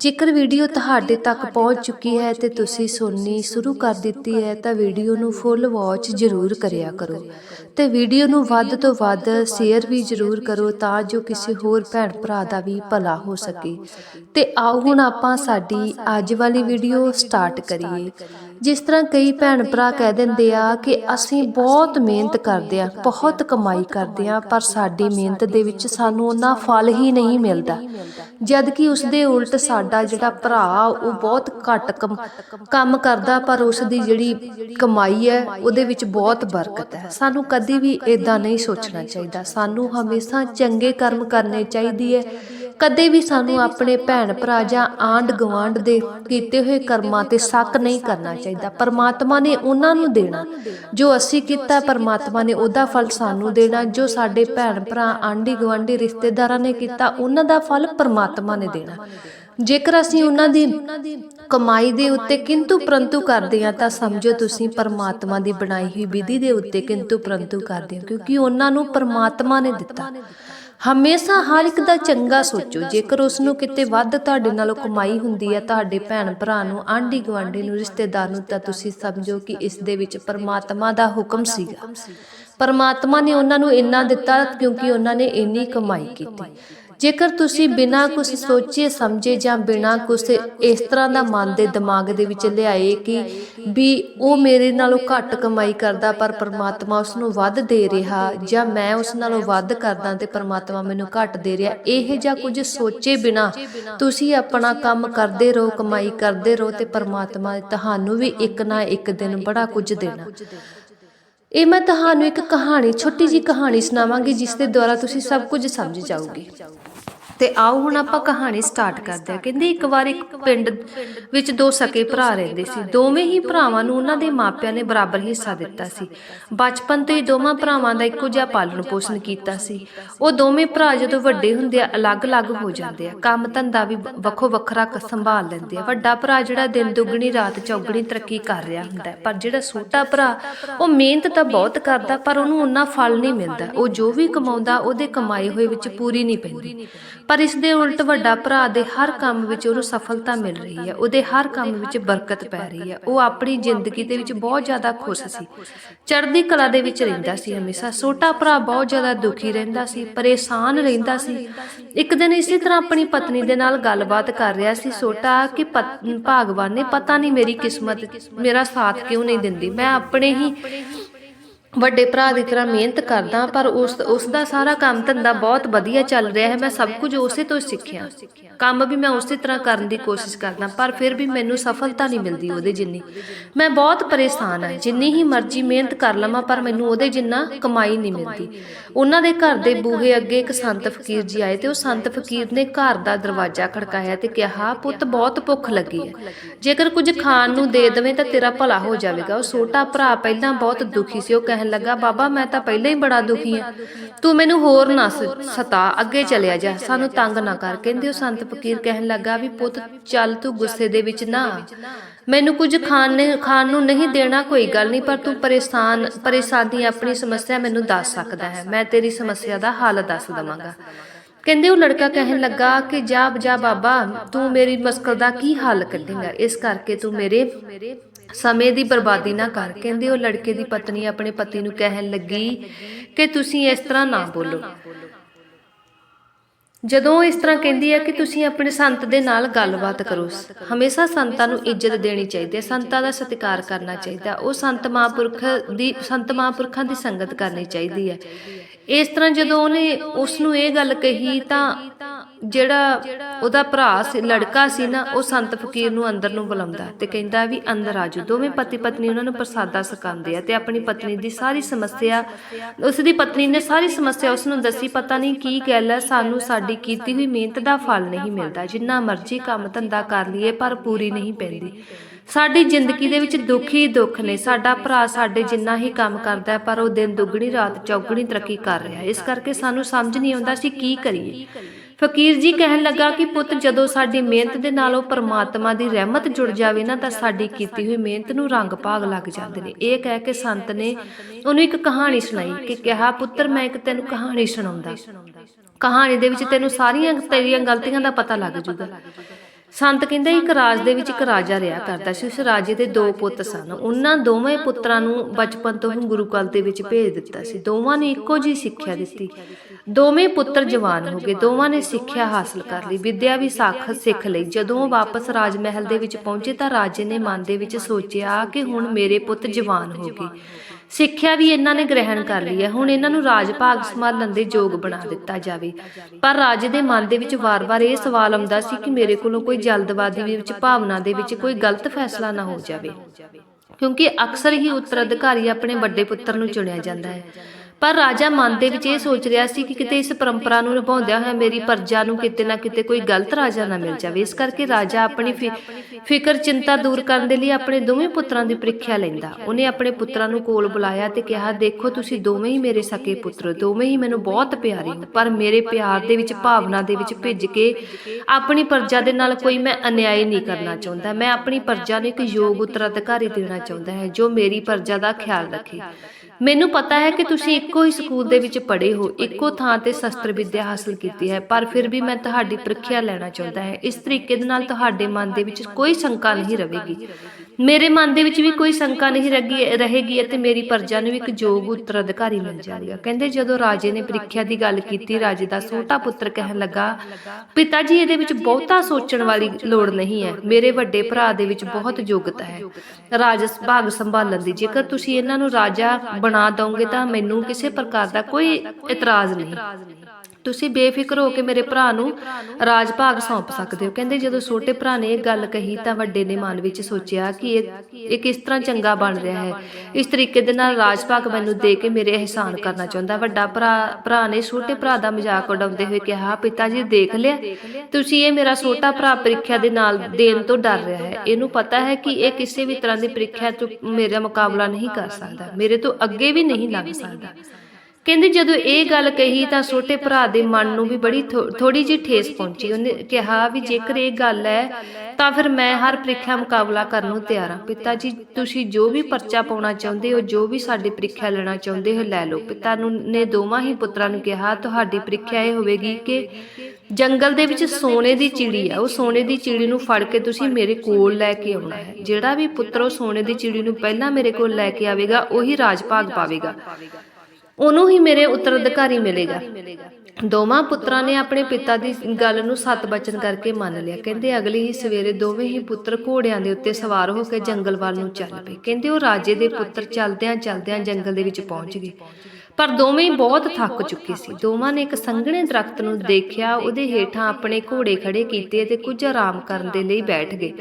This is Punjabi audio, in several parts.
ਜੇਕਰ ਵੀਡੀਓ ਤੁਹਾਡੇ ਤੱਕ ਪਹੁੰਚ ਚੁੱਕੀ ਹੈ ਤੇ ਤੁਸੀਂ ਸੁਣਨੀ ਸ਼ੁਰੂ ਕਰ ਦਿੱਤੀ ਹੈ, ਤਾਂ ਵੀਡੀਓ ਨੂੰ ਫੁੱਲ ਵਾਚ ਜ਼ਰੂਰ ਕਰਿਆ ਕਰੋ। ਤੇ ਵੀਡੀਓ ਨੂੰ ਵੱਧ ਤੋਂ ਵੱਧ ਸ਼ੇਅਰ ਵੀ ਜ਼ਰੂਰ ਕਰੋ ਤਾਂ ਜੋ ਕਿਸੇ ਹੋਰ ਭੈਣ ਭਰਾ ਦਾ ਵੀ ਭਲਾ ਹੋ ਸਕੇ। ਤੇ ਆਓ ਹੁਣ ਆਪਾਂ ਸਾਡੀ ਅੱਜ ਵਾਲੀ ਵੀਡੀਓ ਸਟਾਰਟ ਕਰੀਏ। ਜਿਸ ਤਰ੍ਹਾਂ ਕਈ ਭੈਣ ਭਰਾ ਕਹਿ ਦਿੰਦੇ ਆ ਕਿ ਅਸੀਂ ਬਹੁਤ ਮਿਹਨਤ ਕਰਦੇ ਆ, ਬਹੁਤ ਕਮਾਈ ਕਰਦੇ ਆ, ਪਰ ਸਾਡੀ ਮਿਹਨਤ ਦੇ ਵਿੱਚ ਸਾਨੂੰ ਉਹਨਾਂ ਫਲ ਹੀ ਨਹੀਂ ਮਿਲਦਾ। ਜਦ ਕਿ ਉਸ ਦੇ ਉਲਟ ਸਾਡਾ ਜਿਹੜਾ ਭਰਾ, ਉਹ ਬਹੁਤ ਘੱਟ ਕਮ- ਕੰਮ ਕਰਦਾ, ਪਰ ਉਸ ਦੀ ਜਿਹੜੀ ਕਮਾਈ ਹੈ, ਉਹਦੇ ਵਿੱਚ ਬਹੁਤ ਬਰਕਤ ਹੈ। ਸਾਨੂੰ ਕਦੀ ਵੀ ਇਦਾਂ ਨਹੀਂ ਸੋਚਣਾ ਚਾਹੀਦਾ। ਸਾਨੂੰ ਹਮੇਸ਼ਾ ਚੰਗੇ ਕਰਮ ਕਰਨੇ ਚਾਹੀਦੀ ਹੈ। ਕਦੇ ਵੀ ਸਾਨੂੰ ਆਪਣੇ ਭੈਣ ਭਰਾ ਜਾਂ ਆਂਡ ਗਵਾਂਡ ਦੇ ਕੀਤੇ ਹੋਏ ਕਰਮਾਂ ਤੇ ਸ਼ੱਕ ਨਹੀਂ ਕਰਨਾ ਚਾਹੀਦਾ। ਪਰਮਾਤਮਾ ਨੇ ਉਹਨਾਂ ਨੂੰ ਦੇਣਾ। ਜੋ ਅਸੀਂ ਕੀਤਾ, ਪਰਮਾਤਮਾ ਨੇ ਉਹਦਾ ਫਲ ਸਾਨੂੰ ਦੇਣਾ। ਜੋ ਸਾਡੇ ਭੈਣ ਭਰਾ ਆਂਢੀ ਗਵਾਂਢੀ ਰਿਸ਼ਤੇਦਾਰਾਂ ਨੇ ਕੀਤਾ, ਉਹਨਾਂ ਦਾ ਫਲ ਪਰਮਾਤਮਾ ਨੇ ਦੇਣਾ। ਜੇਕਰ ਅਸੀਂ ਉਹਨਾਂ ਦੀ ਕਮਾਈ ਦੇ ਉੱਤੇ ਕਿੰਤੂ ਪ੍ਰੰਤੂ ਕਰਦੇ ਆ ਤਾਂ ਸਮਝੋ ਤੁਸੀਂ ਪਰਮਾਤਮਾ ਦੀ ਬਣਾਈ ਹੋਈ ਵਿਧੀ ਦੇ ਉੱਤੇ ਕਿੰਤੂ ਪ੍ਰੰਤੂ ਕਰਦੇ ਹੋ, ਕਿਉਂਕਿ ਉਹਨਾਂ ਨੂੰ ਪਰਮਾਤਮਾ ਨੇ ਦਿੱਤਾ। ਹਮੇਸ਼ਾ ਹਰ ਇੱਕ ਦਾ ਚੰਗਾ ਸੋਚੋ। ਜੇਕਰ ਉਸ ਨੂੰ ਕਿਤੇ ਵੱਧ ਤੁਹਾਡੇ ਨਾਲੋਂ ਕਮਾਈ ਹੁੰਦੀ ਹੈ, ਤੁਹਾਡੇ ਭੈਣ ਭਰਾ ਨੂੰ, ਆਂਢੀ ਗੁਆਂਢੀ ਨੂੰ, ਰਿਸ਼ਤੇਦਾਰ ਨੂੰ, ਤਾਂ ਤੁਸੀਂ ਸਮਝੋ ਕਿ ਇਸ ਦੇ ਵਿੱਚ ਪਰਮਾਤਮਾ ਦਾ ਹੁਕਮ ਸੀਗਾ। ਪਰਮਾਤਮਾ ਨੇ ਉਹਨਾਂ ਨੂੰ ਇੰਨਾ ਦਿੱਤਾ ਕਿਉਂਕਿ ਉਹਨਾਂ ਨੇ ਇੰਨੀ ਕਮਾਈ ਕੀਤੀ। ਜੇਕਰ ਤੁਸੀਂ ਬਿਨਾਂ ਕੁਝ ਸੋਚੇ ਸਮਝੇ ਜਾਂ ਬਿਨਾਂ ਕੁਝ ਇਸ ਤਰ੍ਹਾਂ ਦਾ ਮਨ ਦੇ ਦਿਮਾਗ ਦੇ ਵਿੱਚ ਲਿਆਏ ਕਿ ਵੀ ਉਹ ਮੇਰੇ ਨਾਲੋਂ ਘੱਟ ਕਮਾਈ ਕਰਦਾ ਪਰ ਪਰਮਾਤਮਾ ਉਸ ਨੂੰ ਵੱਧ ਦੇ ਰਿਹਾ ਜਾਂ ਮੈਂ ਉਸ ਨਾਲੋਂ ਵੱਧ ਕਰਦਾ ਤੇ ਪਰਮਾਤਮਾ ਮੈਨੂੰ ਘੱਟ ਦੇ ਰਿਹਾ। ਇਹ ਜਾਂ ਕੁਝ ਸੋਚੇ ਬਿਨਾਂ ਤੁਸੀਂ ਆਪਣਾ ਕੰਮ ਕਰਦੇ ਰਹੋ ਕਮਾਈ ਕਰਦੇ ਰਹੋ ਤੇ ਪਰਮਾਤਮਾ ਤੁਹਾਨੂੰ ਵੀ ਇੱਕ ਨਾ ਇੱਕ ਦਿਨ ਬੜਾ ਕੁਝ ਦੇਣਾ। ਇਹ ਮੈਂ ਤੁਹਾਨੂੰ ਇੱਕ ਕਹਾਣੀ, ਛੋਟੀ ਜੀ ਕਹਾਣੀ ਸੁਣਾਵਾਂਗੀ ਜਿਸ ਦੇ ਦੁਆਰਾ ਤੁਸੀਂ ਸਭ ਕੁਝ ਸਮਝ ਜਾਓਗੇ। ਤੇ ਆਓ ਹੁਣ ਆਪਾਂ ਕਹਾਣੀ ਸਟਾਰਟ ਕਰਦੇ ਹਾਂ। ਕਹਿੰਦੇ ਇੱਕ ਵਾਰ ਇੱਕ ਪਿੰਡ ਵਿੱਚ ਦੋ ਸਕੇ ਭਰਾ ਰਹਿੰਦੇ ਸੀ। ਦੋਵੇਂ ਹੀ ਭਰਾਵਾਂ ਨੂੰ ਉਹਨਾਂ ਦੇ ਮਾਪਿਆਂ ਨੇ ਬਰਾਬਰ ਹਿੱਸਾ ਦਿੱਤਾ ਸੀ। ਬਚਪਨ ਤੋਂ ਹੀ ਦੋਵਾਂ ਭਰਾਵਾਂ ਦਾ ਇੱਕੋ ਜਿਹਾ ਪਾਲਣ ਪੋਸ਼ਣ ਕੀਤਾ ਸੀ। ਉਹ ਦੋਵੇਂ ਭਰਾ ਜਦੋਂ ਵੱਡੇ ਹੁੰਦੇ ਆ, ਅਲੱਗ-ਅਲੱਗ ਹੋ ਜਾਂਦੇ ਆ। ਕੰਮ ਧੰਦਾ ਵੀ ਵੱਖੋ ਵੱਖਰਾ ਸੰਭਾਲ ਲੈਂਦੇ ਆ। ਵੱਡਾ ਭਰਾ ਜਿਹੜਾ ਦਿਨ ਦੁੱਗਣੀ, ਰਾਤ ਚੌਗਣੀ ਤਰੱਕੀ ਕਰ ਰਿਹਾ ਹੁੰਦਾ ਪਰ ਜਿਹੜਾ ਛੋਟਾ ਭਰਾ, ਉਹ ਮਿਹਨਤ ਤਾਂ ਬਹੁਤ ਕਰਦਾ, ਪਰ ਉਹਨੂੰ ਉਹਨਾਂ ਫਲ ਨਹੀਂ ਮਿਲਦਾ। ਉਹ ਜੋ ਵੀ ਕਮਾਉਂਦਾ, ਉਹਦੇ ਕਮਾਏ ਹੋਏ ਵਿੱਚ ਪੂਰੀ ਨਹੀਂ ਪੈਂਦੀ। ਪਰ ਇਸ ਦੇ ਉਲਟ ਵੱਡਾ ਭਰਾ ਦੇ ਹਰ ਕੰਮ ਵਿੱਚ ਉਹਨੂੰ ਸਫਲਤਾ ਮਿਲ ਰਹੀ ਹੈ। ਉਹਦੇ ਹਰ ਕੰਮ ਵਿੱਚ ਬਰਕਤ ਪੈ ਰਹੀ ਹੈ। ਉਹ ਆਪਣੀ ਜ਼ਿੰਦਗੀ ਦੇ ਵਿੱਚ ਬਹੁਤ ਜ਼ਿਆਦਾ ਖੁਸ਼ ਸੀ। ਚੜ੍ਹਦੀ ਕਲਾ ਦੇ ਵਿੱਚ ਰਹਿੰਦਾ ਸੀ ਹਮੇਸ਼ਾ। ਛੋਟਾ ਭਰਾ ਬਹੁਤ ਜ਼ਿਆਦਾ ਦੁਖੀ ਰਹਿੰਦਾ ਸੀ, ਪਰੇਸ਼ਾਨ ਰਹਿੰਦਾ ਸੀ। ਇੱਕ ਦਿਨ ਇਸੇ ਤਰ੍ਹਾਂ ਆਪਣੀ ਪਤਨੀ ਦੇ ਨਾਲ ਗੱਲਬਾਤ ਕਰ ਰਿਹਾ ਸੀ। ਛੋਟਾ ਕਿ ਪਤ- ਭਾਗਵਾਨ ਨੇ ਪਤਾ ਨਹੀਂ ਮੇਰੀ ਕਿਸਮਤ, ਮੇਰਾ ਸਾਥ ਕਿਉਂ ਨਹੀਂ ਦਿੰਦੀ? ਮੈਂ ਆਪਣੇ ਹੀ ਵੱਡੇ ਭਰਾ ਦੀ ਤਰ੍ਹਾਂ ਮਿਹਨਤ ਕਰਦਾ, ਪਰ ਉਸ ਉਸ ਦਾ ਸਾਰਾ ਕੰਮ ਧੰਦਾ ਬਹੁਤ ਵਧੀਆ ਚੱਲ ਰਿਹਾ ਹੈ। ਮੈਂ ਸਭ ਕੁਝ ਉਸੇ ਤੋਂ ਸਿੱਖਿਆ। ਕੰਮ ਵੀ ਮੈਂ ਉਸੇ ਤਰ੍ਹਾਂ ਕਰਨ ਦੀ ਕੋਸ਼ਿਸ਼ ਕਰਦਾ, ਪਰ ਫਿਰ ਵੀ ਮੈਨੂੰ ਸਫਲਤਾ ਨਹੀਂ ਮਿਲਦੀ ਉਹਦੇ ਜਿੰਨੀ। ਮੈਂ ਬਹੁਤ ਪਰੇਸ਼ਾਨ ਹਾਂ, ਜਿੰਨੀ ਹੀ ਮਰਜ਼ੀ ਮਿਹਨਤ ਕਰ ਲਵਾਂ, ਪਰ ਮੈਨੂੰ ਉਹਦੇ ਜਿੰਨਾ ਕਮਾਈ ਨਹੀਂ ਮਿਲਦੀ। ਉਹਨਾਂ ਦੇ ਘਰ ਦੇ ਬੂਹੇ ਅੱਗੇ ਇੱਕ ਸੰਤ ਫਕੀਰ ਜੀ ਆਏ ਤੇ ਉਹ ਸੰਤ ਫਕੀਰ ਨੇ ਘਰ ਦਾ ਦਰਵਾਜ਼ਾ ਖੜਕਾਇਆ ਤੇ ਕਿਹਾ ਪੁੱਤ, ਬਹੁਤ ਭੁੱਖ ਲੱਗੀ ਹੈ। ਜੇਕਰ ਕੁਝ ਖਾਣ ਨੂੰ ਦੇ ਦੇਵੇਂ ਤਾਂ ਤੇਰਾ ਭਲਾ ਹੋ ਜਾਵੇਗਾ। ਉਹ ਛੋਟਾ ਭਰਾ ਪਹਿਲਾਂ ਬਹੁਤ ਦੁਖੀ ਸੀ, ਉਹ ਕਹਿਣ ਲੱਗਾ, ਬਾਬਾ, ਮੈਂ ਤਾਂ ਪਹਿਲਾਂ ਹੀ ਬੜਾ ਦੁਖੀ ਹਾਂ। ਤੂੰ ਮੈਨੂੰ ਹੋਰ ਨਾ ਸਤਾ, ਅੱਗੇ ਚਲਿਆ ਜਾ। ਸਾਨੂੰ ਤੰਗ ਨਾ ਕਰ। ਕਹਿੰਦੇ ਉਹ ਸੰਤ ਫਕੀਰ ਕਹਿਣ ਲੱਗਾ ਵੀ, ਪੁੱਤ, ਚੱਲ ਤੂੰ ਗੁੱਸੇ ਦੇ ਵਿੱਚ ਨਾ। ਮੈਨੂੰ ਕੁਝ ਖਾਣ ਨੇ, ਖਾਣ ਨੂੰ ਨਹੀਂ ਦੇਣਾ, ਕੋਈ ਗੱਲ ਨਹੀਂ, ਪਰ ਤੂੰ ਪਰੇਸ਼ਾਨ, ਪਰੇਸ਼ਾਨੀ ਆਪਣੀ ਸਮੱਸਿਆ ਮੈਨੂੰ ਦੱਸ ਸਕਦਾ ਹੈ। ਮੈਂ ਤੇਰੀ ਸਮੱਸਿਆ ਦਾ ਹੱਲ ਦੱਸ ਦਵਾਂਗਾ। ਕਹਿੰਦੇ ਉਹ ਲੜਕਾ ਕਹਿਣ ਲੱਗਾ ਕਿ, ਜਾ ਜਾ, ਬਾਬਾ, ਤੂੰ ਮੇਰੀ ਮੁਸ਼ਕਲ ਦਾ ਕੀ ਹੱਲ ਕੱਢੇਗਾ? ਇਸ ਕਰਕੇ ਤੂੰ ਮੇਰੇ ਸਮੇਂ ਦੀ ਬਰਬਾਦੀ ਨਾ ਕਰ। ਕਹਿੰਦੇ ਉਹ ਲੜਕੇ ਦੀ ਪਤਨੀ ਆਪਣੇ ਪਤੀ ਨੂੰ ਕਹਿਣ ਲੱਗੀ ਕਿ ਤੁਸੀਂ ਇਸ ਤਰ੍ਹਾਂ ਨਾ ਬੋਲੋ। ਜਦੋਂ ਇਸ ਤਰ੍ਹਾਂ ਕਹਿੰਦੀ ਹੈ ਕਿ ਤੁਸੀਂ ਆਪਣੇ ਸੰਤ ਦੇ ਨਾਲ ਗੱਲਬਾਤ ਕਰੋ। ਹਮੇਸ਼ਾ ਸੰਤਾਂ ਨੂੰ ਇੱਜ਼ਤ ਦੇਣੀ ਚਾਹੀਦੀ ਹੈ, ਸੰਤਾਂ ਦਾ ਸਤਿਕਾਰ ਕਰਨਾ ਚਾਹੀਦਾ ਉਹ ਸੰਤ ਮਹਾਂਪੁਰਖ ਦੀ, ਸੰਤ ਮਹਾਂਪੁਰਖਾਂ ਦੀ ਸੰਗਤ ਕਰਨੀ ਚਾਹੀਦੀ ਹੈ। ਇਸ ਤਰ੍ਹਾਂ ਜਦੋਂ ਉਹਨੇ ਉਸ ਨੂੰ ਇਹ ਗੱਲ ਕਹੀ ਤਾਂ ਜਿਹੜਾ ਉਹਦਾ ਭਰਾ ਸੀ ਲੜਕਾ ਸੀ ਨਾ ਉਹ ਸੰਤ ਫਕੀਰ ਨੂੰ ਅੰਦਰ ਨੂੰ ਬੁਲਾਉਂਦਾ ਤੇ ਕਹਿੰਦਾ ਵੀ ਅੰਦਰ ਆਜੋ ਦੋਵੇਂ ਪਤੀ ਪਤਨੀ ਉਹਨਾਂ ਨੂੰ ਪ੍ਰਸਾਦਾ ਛਕਾਉਂਦੇ ਆ ਤੇ ਆਪਣੀ ਪਤਨੀ ਦੀ ਸਾਰੀ ਸਮੱਸਿਆ ਉਸ ਦੀ ਪਤਨੀ ਨੇ ਸਾਰੀ ਸਮੱਸਿਆ ਉਸ ਨੂੰ ਦੱਸੀ ਪਤਾ ਨਹੀਂ ਕੀ ਗੱਲ ਹੈ ਸਾਨੂੰ ਸਾਡੀ ਕੀਤੀ ਹੋਈ ਮਿਹਨਤ ਦਾ ਫਲ ਨਹੀਂ ਮਿਲਦਾ ਜਿੰਨਾ ਮਰਜ਼ੀ ਕੰਮ ਧੰਦਾ ਕਰ ਲਈਏ ਪਰ ਪੂਰੀ ਨਹੀਂ ਪੈਂਦੀ। ਸਾਡੀ ਜ਼ਿੰਦਗੀ ਦੇ ਵਿੱਚ ਦੁੱਖ ਹੀ ਦੁੱਖ ਨੇ ਸਾਡਾ ਭਰਾ ਸਾਡੇ ਜਿੰਨਾ ਹੀ ਕੰਮ ਕਰਦਾ ਹੈ ਪਰ ਉਹ ਦਿਨ ਦੁੱਗਣੀ ਰਾਤ ਚੌਗਣੀ ਤਰੱਕੀ ਕਰ ਰਿਹਾ ਹੈ ਇਸ ਕਰਕੇ ਸਾਨੂੰ ਸਮਝ ਨਹੀਂ ਆਉਂਦਾ ਅਸੀਂ ਕੀ ਕਰੀਏ ਫਕੀਰ ਜੀ ਕਹਿਣ ਲੱਗਾ ਕਿ ਪੁੱਤ ਜਦੋਂ ਸਾਡੀ ਮਿਹਨਤ ਦੇ ਨਾਲ ਉਹ ਪਰਮਾਤਮਾ ਦੀ ਰਹਿਮਤ ਜੁੜ ਜਾਵੇ ਨਾ ਤਾਂ ਸਾਡੀ ਕੀਤੀ ਹੋਈ ਮਿਹਨਤ ਨੂੰ ਰੰਗ ਭਾਗ ਲੱਗ ਜਾਂਦੇ ਨੇ। ਇਹ ਕਹਿ ਕੇ ਸੰਤ ਨੇ ਉਹਨੂੰ ਇੱਕ ਕਹਾਣੀ ਸੁਣਾਈ ਕਿ ਕਿਹਾ, ਪੁੱਤਰ, ਮੈਂ ਇੱਕ ਤੈਨੂੰ ਕਹਾਣੀ ਸੁਣਾਉਂਦਾ। ਕਹਾਣੀ ਦੇ ਵਿੱਚ ਤੈਨੂੰ ਸਾਰੀਆਂ ਤੇਰੀਆਂ ਗਲਤੀਆਂ ਦਾ ਪਤਾ ਲੱਗ ਜੂਗਾ। ਸੰਤ ਕਹਿੰਦਾ ਇੱਕ ਰਾਜ ਦੇ ਵਿੱਚ ਇੱਕ ਰਾਜਾ ਰਿਹਾ ਕਰਦਾ ਸੀ, ਉਸ ਰਾਜੇ ਦੇ ਦੋ ਪੁੱਤ ਸਨ। ਉਹਨਾਂ ਦੋਵੇਂ ਪੁੱਤਰਾਂ ਨੂੰ ਬਚਪਨ ਤੋਂ ਹੀ ਗੁਰੂਕੁਲ ਦੇ ਵਿੱਚ ਭੇਜ ਦਿੱਤਾ ਸੀ। ਦੋਵਾਂ ਨੇ ਇੱਕੋ ਜਿਹੀ ਸਿੱਖਿਆ ਦਿੱਤੀ। ਦੋਵੇਂ ਪੁੱਤਰ ਜਵਾਨ ਹੋ ਗਏ। ਦੋਵਾਂ ਨੇ ਸਿੱਖਿਆ ਹਾਸਲ ਕਰ ਲਈ। ਵਿੱਦਿਆ ਵੀ ਸਾਖ ਸਿੱਖ ਲਈ। ਜਦੋਂ ਵਾਪਸ ਰਾਜ ਮਹਿਲ ਦੇ ਵਿੱਚ ਪਹੁੰਚੇ ਤਾਂ ਰਾਜੇ ਨੇ ਮਨ ਦੇ ਵਿੱਚ ਸੋਚਿਆ ਕਿ ਹੁਣ ਮੇਰੇ ਪੁੱਤ ਜਵਾਨ ਹੋ ਗਏ। ਸਿੱਖਿਆ ਵੀ ਇਹਨਾਂ ਨੇ ਗ੍ਰਹਿਣ ਕਰ ਲਈ ਹੈ। ਹੁਣ ਇਹਨਾਂ ਨੂੰ ਰਾਜ ਭਾਗ ਸੰਭਾਲਣ ਦੇ ਯੋਗ ਬਣਾ ਦਿੱਤਾ ਜਾਵੇ। ਪਰ ਰਾਜੇ ਦੇ ਮਨ ਦੇ ਵਿੱਚ ਵਾਰ-ਵਾਰ ਇਹ ਸਵਾਲ ਆਉਂਦਾ ਸੀ ਕਿ ਮੇਰੇ ਕੋਲੋਂ ਕੋਈ ਜਲਦਬਾਜ਼ੀ ਵਿੱਚ, ਭਾਵਨਾ ਦੇ ਵਿੱਚ ਕੋਈ ਗਲਤ ਫੈਸਲਾ ਨਾ ਹੋ ਜਾਵੇ। ਕਿਉਂਕਿ ਅਕਸਰ ਹੀ ਉੱਤਰਾਧਿਕਾਰੀ ਆਪਣੇ ਵੱਡੇ ਪੁੱਤਰ ਨੂੰ ਚੁਣਿਆ ਜਾਂਦਾ ਹੈ। ਪਰ ਰਾਜਾ ਮਨ ਦੇ ਵਿੱਚ ਇਹ ਸੋਚ ਰਿਹਾ ਸੀ ਕਿ ਕਿਤੇ ਇਸ ਪਰੰਪਰਾ ਨੂੰ ਨਿਭਾਉਂਦਿਆਂ ਹੋਇਆ ਮੇਰੀ ਪਰਜਾ ਨੂੰ ਕਿਤੇ ਨਾ ਕਿਤੇ ਕੋਈ ਗਲਤ ਰਾਜਾ ਨਾ ਮਿਲ ਜਾਵੇ। ਇਸ ਕਰਕੇ ਰਾਜਾ ਆਪਣੀ ਫਿਕਰ, ਚਿੰਤਾ ਦੂਰ ਕਰਨ ਦੇ ਲਈ ਆਪਣੇ ਦੋਵੇਂ ਪੁੱਤਰਾਂ ਦੀ ਪ੍ਰੀਖਿਆ ਲੈਂਦਾ। ਉਹਨੇ ਆਪਣੇ ਪੁੱਤਰਾਂ ਨੂੰ ਕੋਲ ਬੁਲਾਇਆ ਤੇ ਕਿਹਾ, ਦੇਖੋ, ਤੁਸੀਂ ਦੋਵੇਂ ਹੀ ਮੇਰੇ ਸਕੇ ਪੁੱਤਰ ਦੋਵੇਂ ਹੀ ਮੈਨੂੰ ਬਹੁਤ ਪਿਆਰੇ ਹੋ। ਪਰ ਮੇਰੇ ਪਿਆਰ ਦੇ ਵਿੱਚ, ਭਾਵਨਾ ਦੇ ਵਿੱਚ ਭਿੱਜ ਕੇ ਆਪਣੀ ਪਰਜਾ ਦੇ ਨਾਲ ਕੋਈ ਮੈਂ ਅਨਿਆਏ ਨਹੀਂ ਕਰਨਾ ਚਾਹੁੰਦਾ। ਮੈਂ ਆਪਣੀ ਪਰਜਾ ਨੂੰ ਇੱਕ ਯੋਗ ਉੱਤਰਾਧਿਕਾਰੀ ਦੇਣਾ ਚਾਹੁੰਦਾ ਹੈ, ਜੋ ਮੇਰੀ ਪਰਜਾ ਦਾ ਖਿਆਲ ਰੱਖੇ। ਮੈਨੂੰ ਪਤਾ ਹੈ ਕਿ ਤੁਸੀਂ ਇੱਕੋ ਹੀ ਸਕੂਲ ਦੇ ਵਿੱਚ ਪੜ੍ਹੇ ਹੋ ਇੱਕੋ ਥਾਂ ਤੇ ਸ਼ਸਤਰ ਵਿੱਦਿਆ ਹਾਸਲ ਕੀਤੀ ਹੈ ਪਰ ਫਿਰ ਵੀ ਮੈਂ ਤੁਹਾਡੀ ਪ੍ਰੀਖਿਆ ਲੈਣਾ ਚਾਹੁੰਦਾ ਹੈ। ਇਸ ਤਰੀਕੇ ਦੇ ਨਾਲ ਤੁਹਾਡੇ ਮਨ ਦੇ ਵਿੱਚ ਕੋਈ ਸ਼ੰਕਾ ਨਹੀਂ ਰਹੇਗੀ। ਮੇਰੇ ਮਨ ਦੇ ਵਿੱਚ ਵੀ ਕੋਈ ਸ਼ੰਕਾ ਨਹੀਂ ਰਹੇਗੀ ਰਹੇਗੀ ਅਤੇ ਮੇਰੀ ਪਰਜਾ ਨੂੰ ਇੱਕ ਯੋਗ ਉੱਤਰਾਧਿਕਾਰੀ ਮਿਲ ਜਾਏਗਾ ਕਹਿੰਦੇ ਜਦੋਂ ਰਾਜੇ ਨੇ ਪ੍ਰੀਖਿਆ ਦੀ ਗੱਲ ਕੀਤੀ, ਰਾਜੇ ਦਾ ਛੋਟਾ ਪੁੱਤਰ ਕਹਿਣ ਲੱਗਾ, ਪਿਤਾ ਜੀ, ਇਹਦੇ ਵਿੱਚ ਬਹੁਤਾ ਸੋਚਣ ਵਾਲੀ ਲੋੜ ਨਹੀਂ ਹੈ। ਮੇਰੇ ਵੱਡੇ ਭਰਾ ਦੇ ਵਿੱਚ ਬਹੁਤ ਯੋਗਤਾ ਹੈ। ਰਾਜ ਭਾਗ ਸੰਭਾਲਣ ਦੀ, ਜੇਕਰ ਤੁਸੀਂ ਇਹਨਾਂ ਨੂੰ ਰਾਜਾ ਬਣਾ ਦੋਗੇ ਤਾਂ ਮੈਨੂੰ ਕਿਸੇ ਪ੍ਰਕਾਰ ਦਾ ਕੋਈ ਇਤਰਾਜ਼ ਨਹੀਂ। ਤੁਸੀਂ ਬੇਫਿਕਰ ਹੋ ਕੇ ਮੇਰੇ ਭਰਾ ਨੂੰ ਰਾਜ ਭਾਗ ਸੌਂਪ ਸਕਦੇ ਹੋ। ਕਹਿੰਦੇ ਜਦੋਂ ਛੋਟੇ ਭਰਾ ਨੇ ਇਹ ਗੱਲ ਕਹੀ ਤਾਂ ਵੱਡੇ ਨੇ ਮਨ ਵਿੱਚ ਸੋਚਿਆ ਕਿ ਇਹ ਇਹ ਕਿਸ ਤਰ੍ਹਾਂ ਚੰਗਾ ਬਣ ਰਿਹਾ ਹੈ। ਇਸ ਤਰੀਕੇ ਦੇ ਨਾਲ ਰਾਜ ਭਾਗ ਮੈਨੂੰ ਦੇ ਕੇ ਮੇਰੇ ਅਹਿਸਾਨ ਕਰਨਾ ਚਾਹੁੰਦਾ। ਵੱਡਾ ਭਰਾ ਭਰਾ ਨੇ ਛੋਟੇ ਭਰਾ ਦਾ ਮਜ਼ਾਕ ਉਡਾਉਂਦੇ ਹੋਏ ਕਿਹਾ, ਪਿਤਾ ਜੀ, ਦੇਖ ਲਿਆ, ਤੁਸੀਂ ਇਹ ਮੇਰਾ ਛੋਟਾ ਭਰਾ ਪ੍ਰੀਖਿਆ ਦੇ ਨਾਲ ਦੇਣ ਤੋਂ ਡਰ ਰਿਹਾ ਹੈ। ਇਹਨੂੰ ਪਤਾ ਹੈ ਕਿ ਇਹ ਕਿਸੇ ਵੀ ਤਰ੍ਹਾਂ ਦੀ ਪ੍ਰੀਖਿਆ ਤੋਂ ਮੇਰਾ ਮੁਕਾਬਲਾ ਨਹੀਂ ਕਰ ਸਕਦਾ। ਮੇਰੇ ਤੋਂ ਅੱਗੇ ਵੀ ਨਹੀਂ ਲੱਗ ਸਕਦਾ। ਕਹਿੰਦੇ ਜਦੋਂ ਇਹ ਗੱਲ ਕਹੀ ਤਾਂ ਛੋਟੇ ਭਰਾ ਦੇ ਮਨ ਨੂੰ ਵੀ ਬੜੀ ਥੋੜੀ ਜਿਹੀ ਠੇਸ ਪਹੁੰਚੀ। ਉਹਨੇ ਕਿਹਾ ਵੀ ਜੇਕਰ ਇਹ ਗੱਲ ਹੈ ਤਾਂ ਫਿਰ ਮੈਂ ਹਰ ਪ੍ਰੀਖਿਆ ਮੁਕਾਬਲਾ ਕਰਨ ਨੂੰ ਤਿਆਰ ਹਾਂ। ਪਿਤਾ ਜੀ, ਤੁਸੀਂ ਜੋ ਵੀ ਪਰਚਾ ਪਾਉਣਾ ਚਾਹੁੰਦੇ ਹੋ, ਜੋ ਵੀ ਸਾਡੀ ਪ੍ਰੀਖਿਆ ਲੈਣਾ ਚਾਹੁੰਦੇ ਹੋ, ਲੈ ਲਓ। ਪਿਤਾ ਨੂੰ ਨੇ ਦੋਵਾਂ ਹੀ ਪੁੱਤਰਾਂ ਨੂੰ ਕਿਹਾ, ਤੁਹਾਡੀ ਪ੍ਰੀਖਿਆ ਇਹ ਹੋਵੇਗੀ ਕਿ ਜੰਗਲ ਦੇ ਵਿੱਚ ਸੋਨੇ ਦੀ ਚਿੜੀ ਆ। ਉਹ ਸੋਨੇ ਦੀ ਚਿੜੀ ਨੂੰ ਫੜ ਕੇ ਤੁਸੀਂ ਮੇਰੇ ਕੋਲ ਲੈ ਕੇ ਆਉਣਾ ਹੈ। ਜਿਹੜਾ ਵੀ ਪੁੱਤਰ ਉਹ ਸੋਨੇ ਦੀ ਚਿੜੀ ਨੂੰ ਪਹਿਲਾਂ ਮੇਰੇ ਕੋਲ ਲੈ ਕੇ ਆਵੇਗਾ, ਉਹੀ ਰਾਜ ਭਾਗ ਪਾਵੇਗਾ। ਉਹਨੂੰ ਹੀ ਮੇਰੇ ਉੱਤਰਾਧਿਕਾਰੀ ਮਿਲੇਗਾ। ਦੋਵਾਂ ਪੁੱਤਰਾਂ ਨੇ ਆਪਣੇ ਪਿਤਾ ਦੀ ਗੱਲ ਨੂੰ ਸੱਤ ਬਚਨ ਕਰਕੇ ਮੰਨ ਲਿਆ। ਕਹਿੰਦੇ, ਅਗਲੀ ਹੀ ਸਵੇਰੇ ਦੋਵੇਂ ਹੀ ਪੁੱਤਰ ਘੋੜਿਆਂ ਦੇ ਉੱਤੇ ਸਵਾਰ ਹੋ ਕੇ ਜੰਗਲ ਵੱਲ ਨੂੰ ਚੱਲ ਪਏ। ਕਹਿੰਦੇ, ਉਹ ਰਾਜੇ ਦੇ ਪੁੱਤਰ ਚੱਲਦਿਆਂ ਚੱਲਦਿਆਂ ਜੰਗਲ ਦੇ ਵਿੱਚ ਪਹੁੰਚ ਗਏ। ਪਰ ਦੋਵੇਂ ਬਹੁਤ ਥੱਕ ਚੁੱਕੇ ਸੀ। ਦੋਵਾਂ ਨੇ ਇੱਕ ਸੰਘਣੇ ਦਰਖਤ ਨੂੰ ਦੇਖਿਆ, ਉਹਦੇ ਹੇਠਾਂ ਆਪਣੇ ਘੋੜੇ ਖੜੇ ਕੀਤੇ ਤੇ ਕੁਝ ਆਰਾਮ ਕਰਨ ਦੇ ਲਈ ਬੈਠ ਗਏ।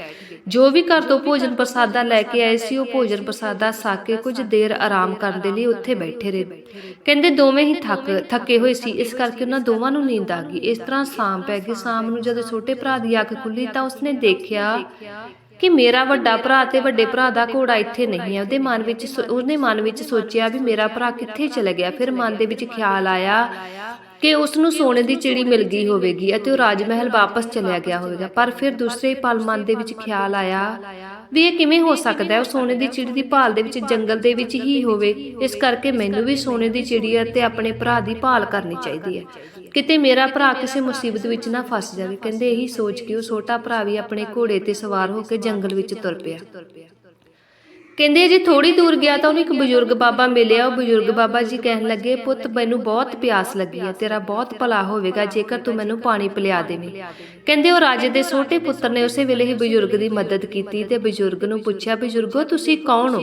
ਜੋ ਵੀ ਘਰ ਤੋਂ ਭੋਜਨ ਪ੍ਰਸਾਦਾ ਲੈ ਕੇ ਆਏ ਸੀ, ਉਹ ਭੋਜਨ ਪ੍ਰਸਾਦਾ ਛਕ ਕੇ ਕੁਝ ਦੇਰ ਆਰਾਮ ਕਰਨ ਦੇ ਲਈ ਉੱਥੇ ਬੈਠੇ ਰਹੇ। ਕਹਿੰਦੇ ਦੋਵੇਂ ਹੀ ਥੱਕ, ਥੱਕੇ ਹੋਏ ਸੀ। ਇਸ ਕਰਕੇ ਉਹਨਾਂ ਦੋਵਾਂ ਨੂੰ ਨੀਂਦ ਆ ਗਈ। ਇਸ ਤਰ੍ਹਾਂ ਸ਼ਾਮ ਪੈ ਗਈ। ਸ਼ਾਮ ਨੂੰ ਜਦੋਂ ਛੋਟੇ ਭਰਾ ਦੀ ਅੱਖ ਖੁੱਲੀ ਤਾਂ ਉਸਨੇ ਦੇਖਿਆ ਕਿ ਮੇਰਾ ਵੱਡਾ ਭਰਾ ਤੇ ਵੱਡੇ ਭਰਾ ਦਾ ਘੋੜਾ ਇੱਥੇ ਨਹੀਂ ਹੈ। ਉਹਦੇ ਮਨ ਵਿੱਚ ਸੋ- ਉਹਨੇ ਮਨ ਵਿੱਚ ਸੋਚਿਆ ਵੀ ਮੇਰਾ ਭਰਾ ਕਿੱਥੇ ਚਲਾ ਗਿਆ। ਫਿਰ ਮਨ ਦੇ ਵਿੱਚ ਖਿਆਲ ਆਇਆ ਕਿ ਉਸ ਨੂੰ ਸੋਨੇ ਦੀ ਚਿੜੀ ਮਿਲ ਗਈ ਹੋਵੇਗੀ ਅਤੇ ਉਹ ਰਾਜ ਮਹਿਲ ਵਾਪਸ ਚਲਿਆ ਗਿਆ ਹੋਵੇਗਾ। ਪਰ ਫਿਰ ਦੂਸਰੇ ਪਲ ਮਨ ਦੇ ਵਿੱਚ ਖਿਆਲ ਆਇਆ ਵੀ ਇਹ ਕਿਵੇਂ ਹੋ ਸਕਦਾ ਹੈ? ਉਹ ਸੋਨੇ ਦੀ ਚਿੜੀ ਦੀ ਭਾਲ ਦੇ ਵਿੱਚ ਜੰਗਲ ਦੇ ਵਿੱਚ ਹੀ ਹੋਵੇ। ਇਸ ਕਰਕੇ ਮੈਨੂੰ ਵੀ ਸੋਨੇ ਦੀ ਚਿੜੀ ਅਤੇ ਆਪਣੇ ਭਰਾ ਦੀ ਭਾਲ ਕਰਨੀ ਚਾਹੀਦੀ ਹੈ। ਕਿਤੇ ਮੇਰਾ ਭਰਾ ਕਿਸੇ ਮੁਸੀਬਤ ਵਿੱਚ ਨਾ ਫਸ ਜਾਵੇ। ਕਹਿੰਦੇ ਇਹੀ ਸੋਚ ਕੇ ਉਹ ਛੋਟਾ ਭਰਾ ਵੀ ਆਪਣੇ ਘੋੜੇ ਤੇ ਸਵਾਰ ਹੋ ਕੇ ਜੰਗਲ ਵਿੱਚ ਤੁਰ ਪਿਆ। ਕਹਿੰਦੇ ਜੇ ਥੋੜੀ ਦੂਰ ਗਿਆ ਤਾਂ ਉਹਨੂੰ ਇੱਕ ਬਜ਼ੁਰਗ ਬਾਬਾ ਮਿਲਿਆ। ਉਹ ਬਜ਼ੁਰਗ ਬਾਬਾ ਜੀ ਕਹਿਣ ਲੱਗੇ, ਪੁੱਤ, ਮੈਨੂੰ ਬਹੁਤ ਪਿਆਸ ਲੱਗੀ ਹੈ। ਤੇਰਾ ਬਹੁਤ ਭਲਾ ਹੋਵੇਗਾ ਜੇਕਰ ਤੂੰ ਮੈਨੂੰ ਪਾਣੀ ਪਿਲਾ ਦੇਵੇਂ। ਕਹਿੰਦੇ ਉਹ ਰਾਜੇ ਦੇ ਛੋਟੇ ਪੁੱਤਰ ਨੇ ਉਸੇ ਵੇਲੇ ਹੀ ਬਜ਼ੁਰਗ ਦੀ ਮਦਦ ਕੀਤੀ ਤੇ ਬਜ਼ੁਰਗ ਨੂੰ ਪੁੱਛਿਆ, ਬਜ਼ੁਰਗੋ, ਤੁਸੀਂ ਕੌਣ ਹੋ?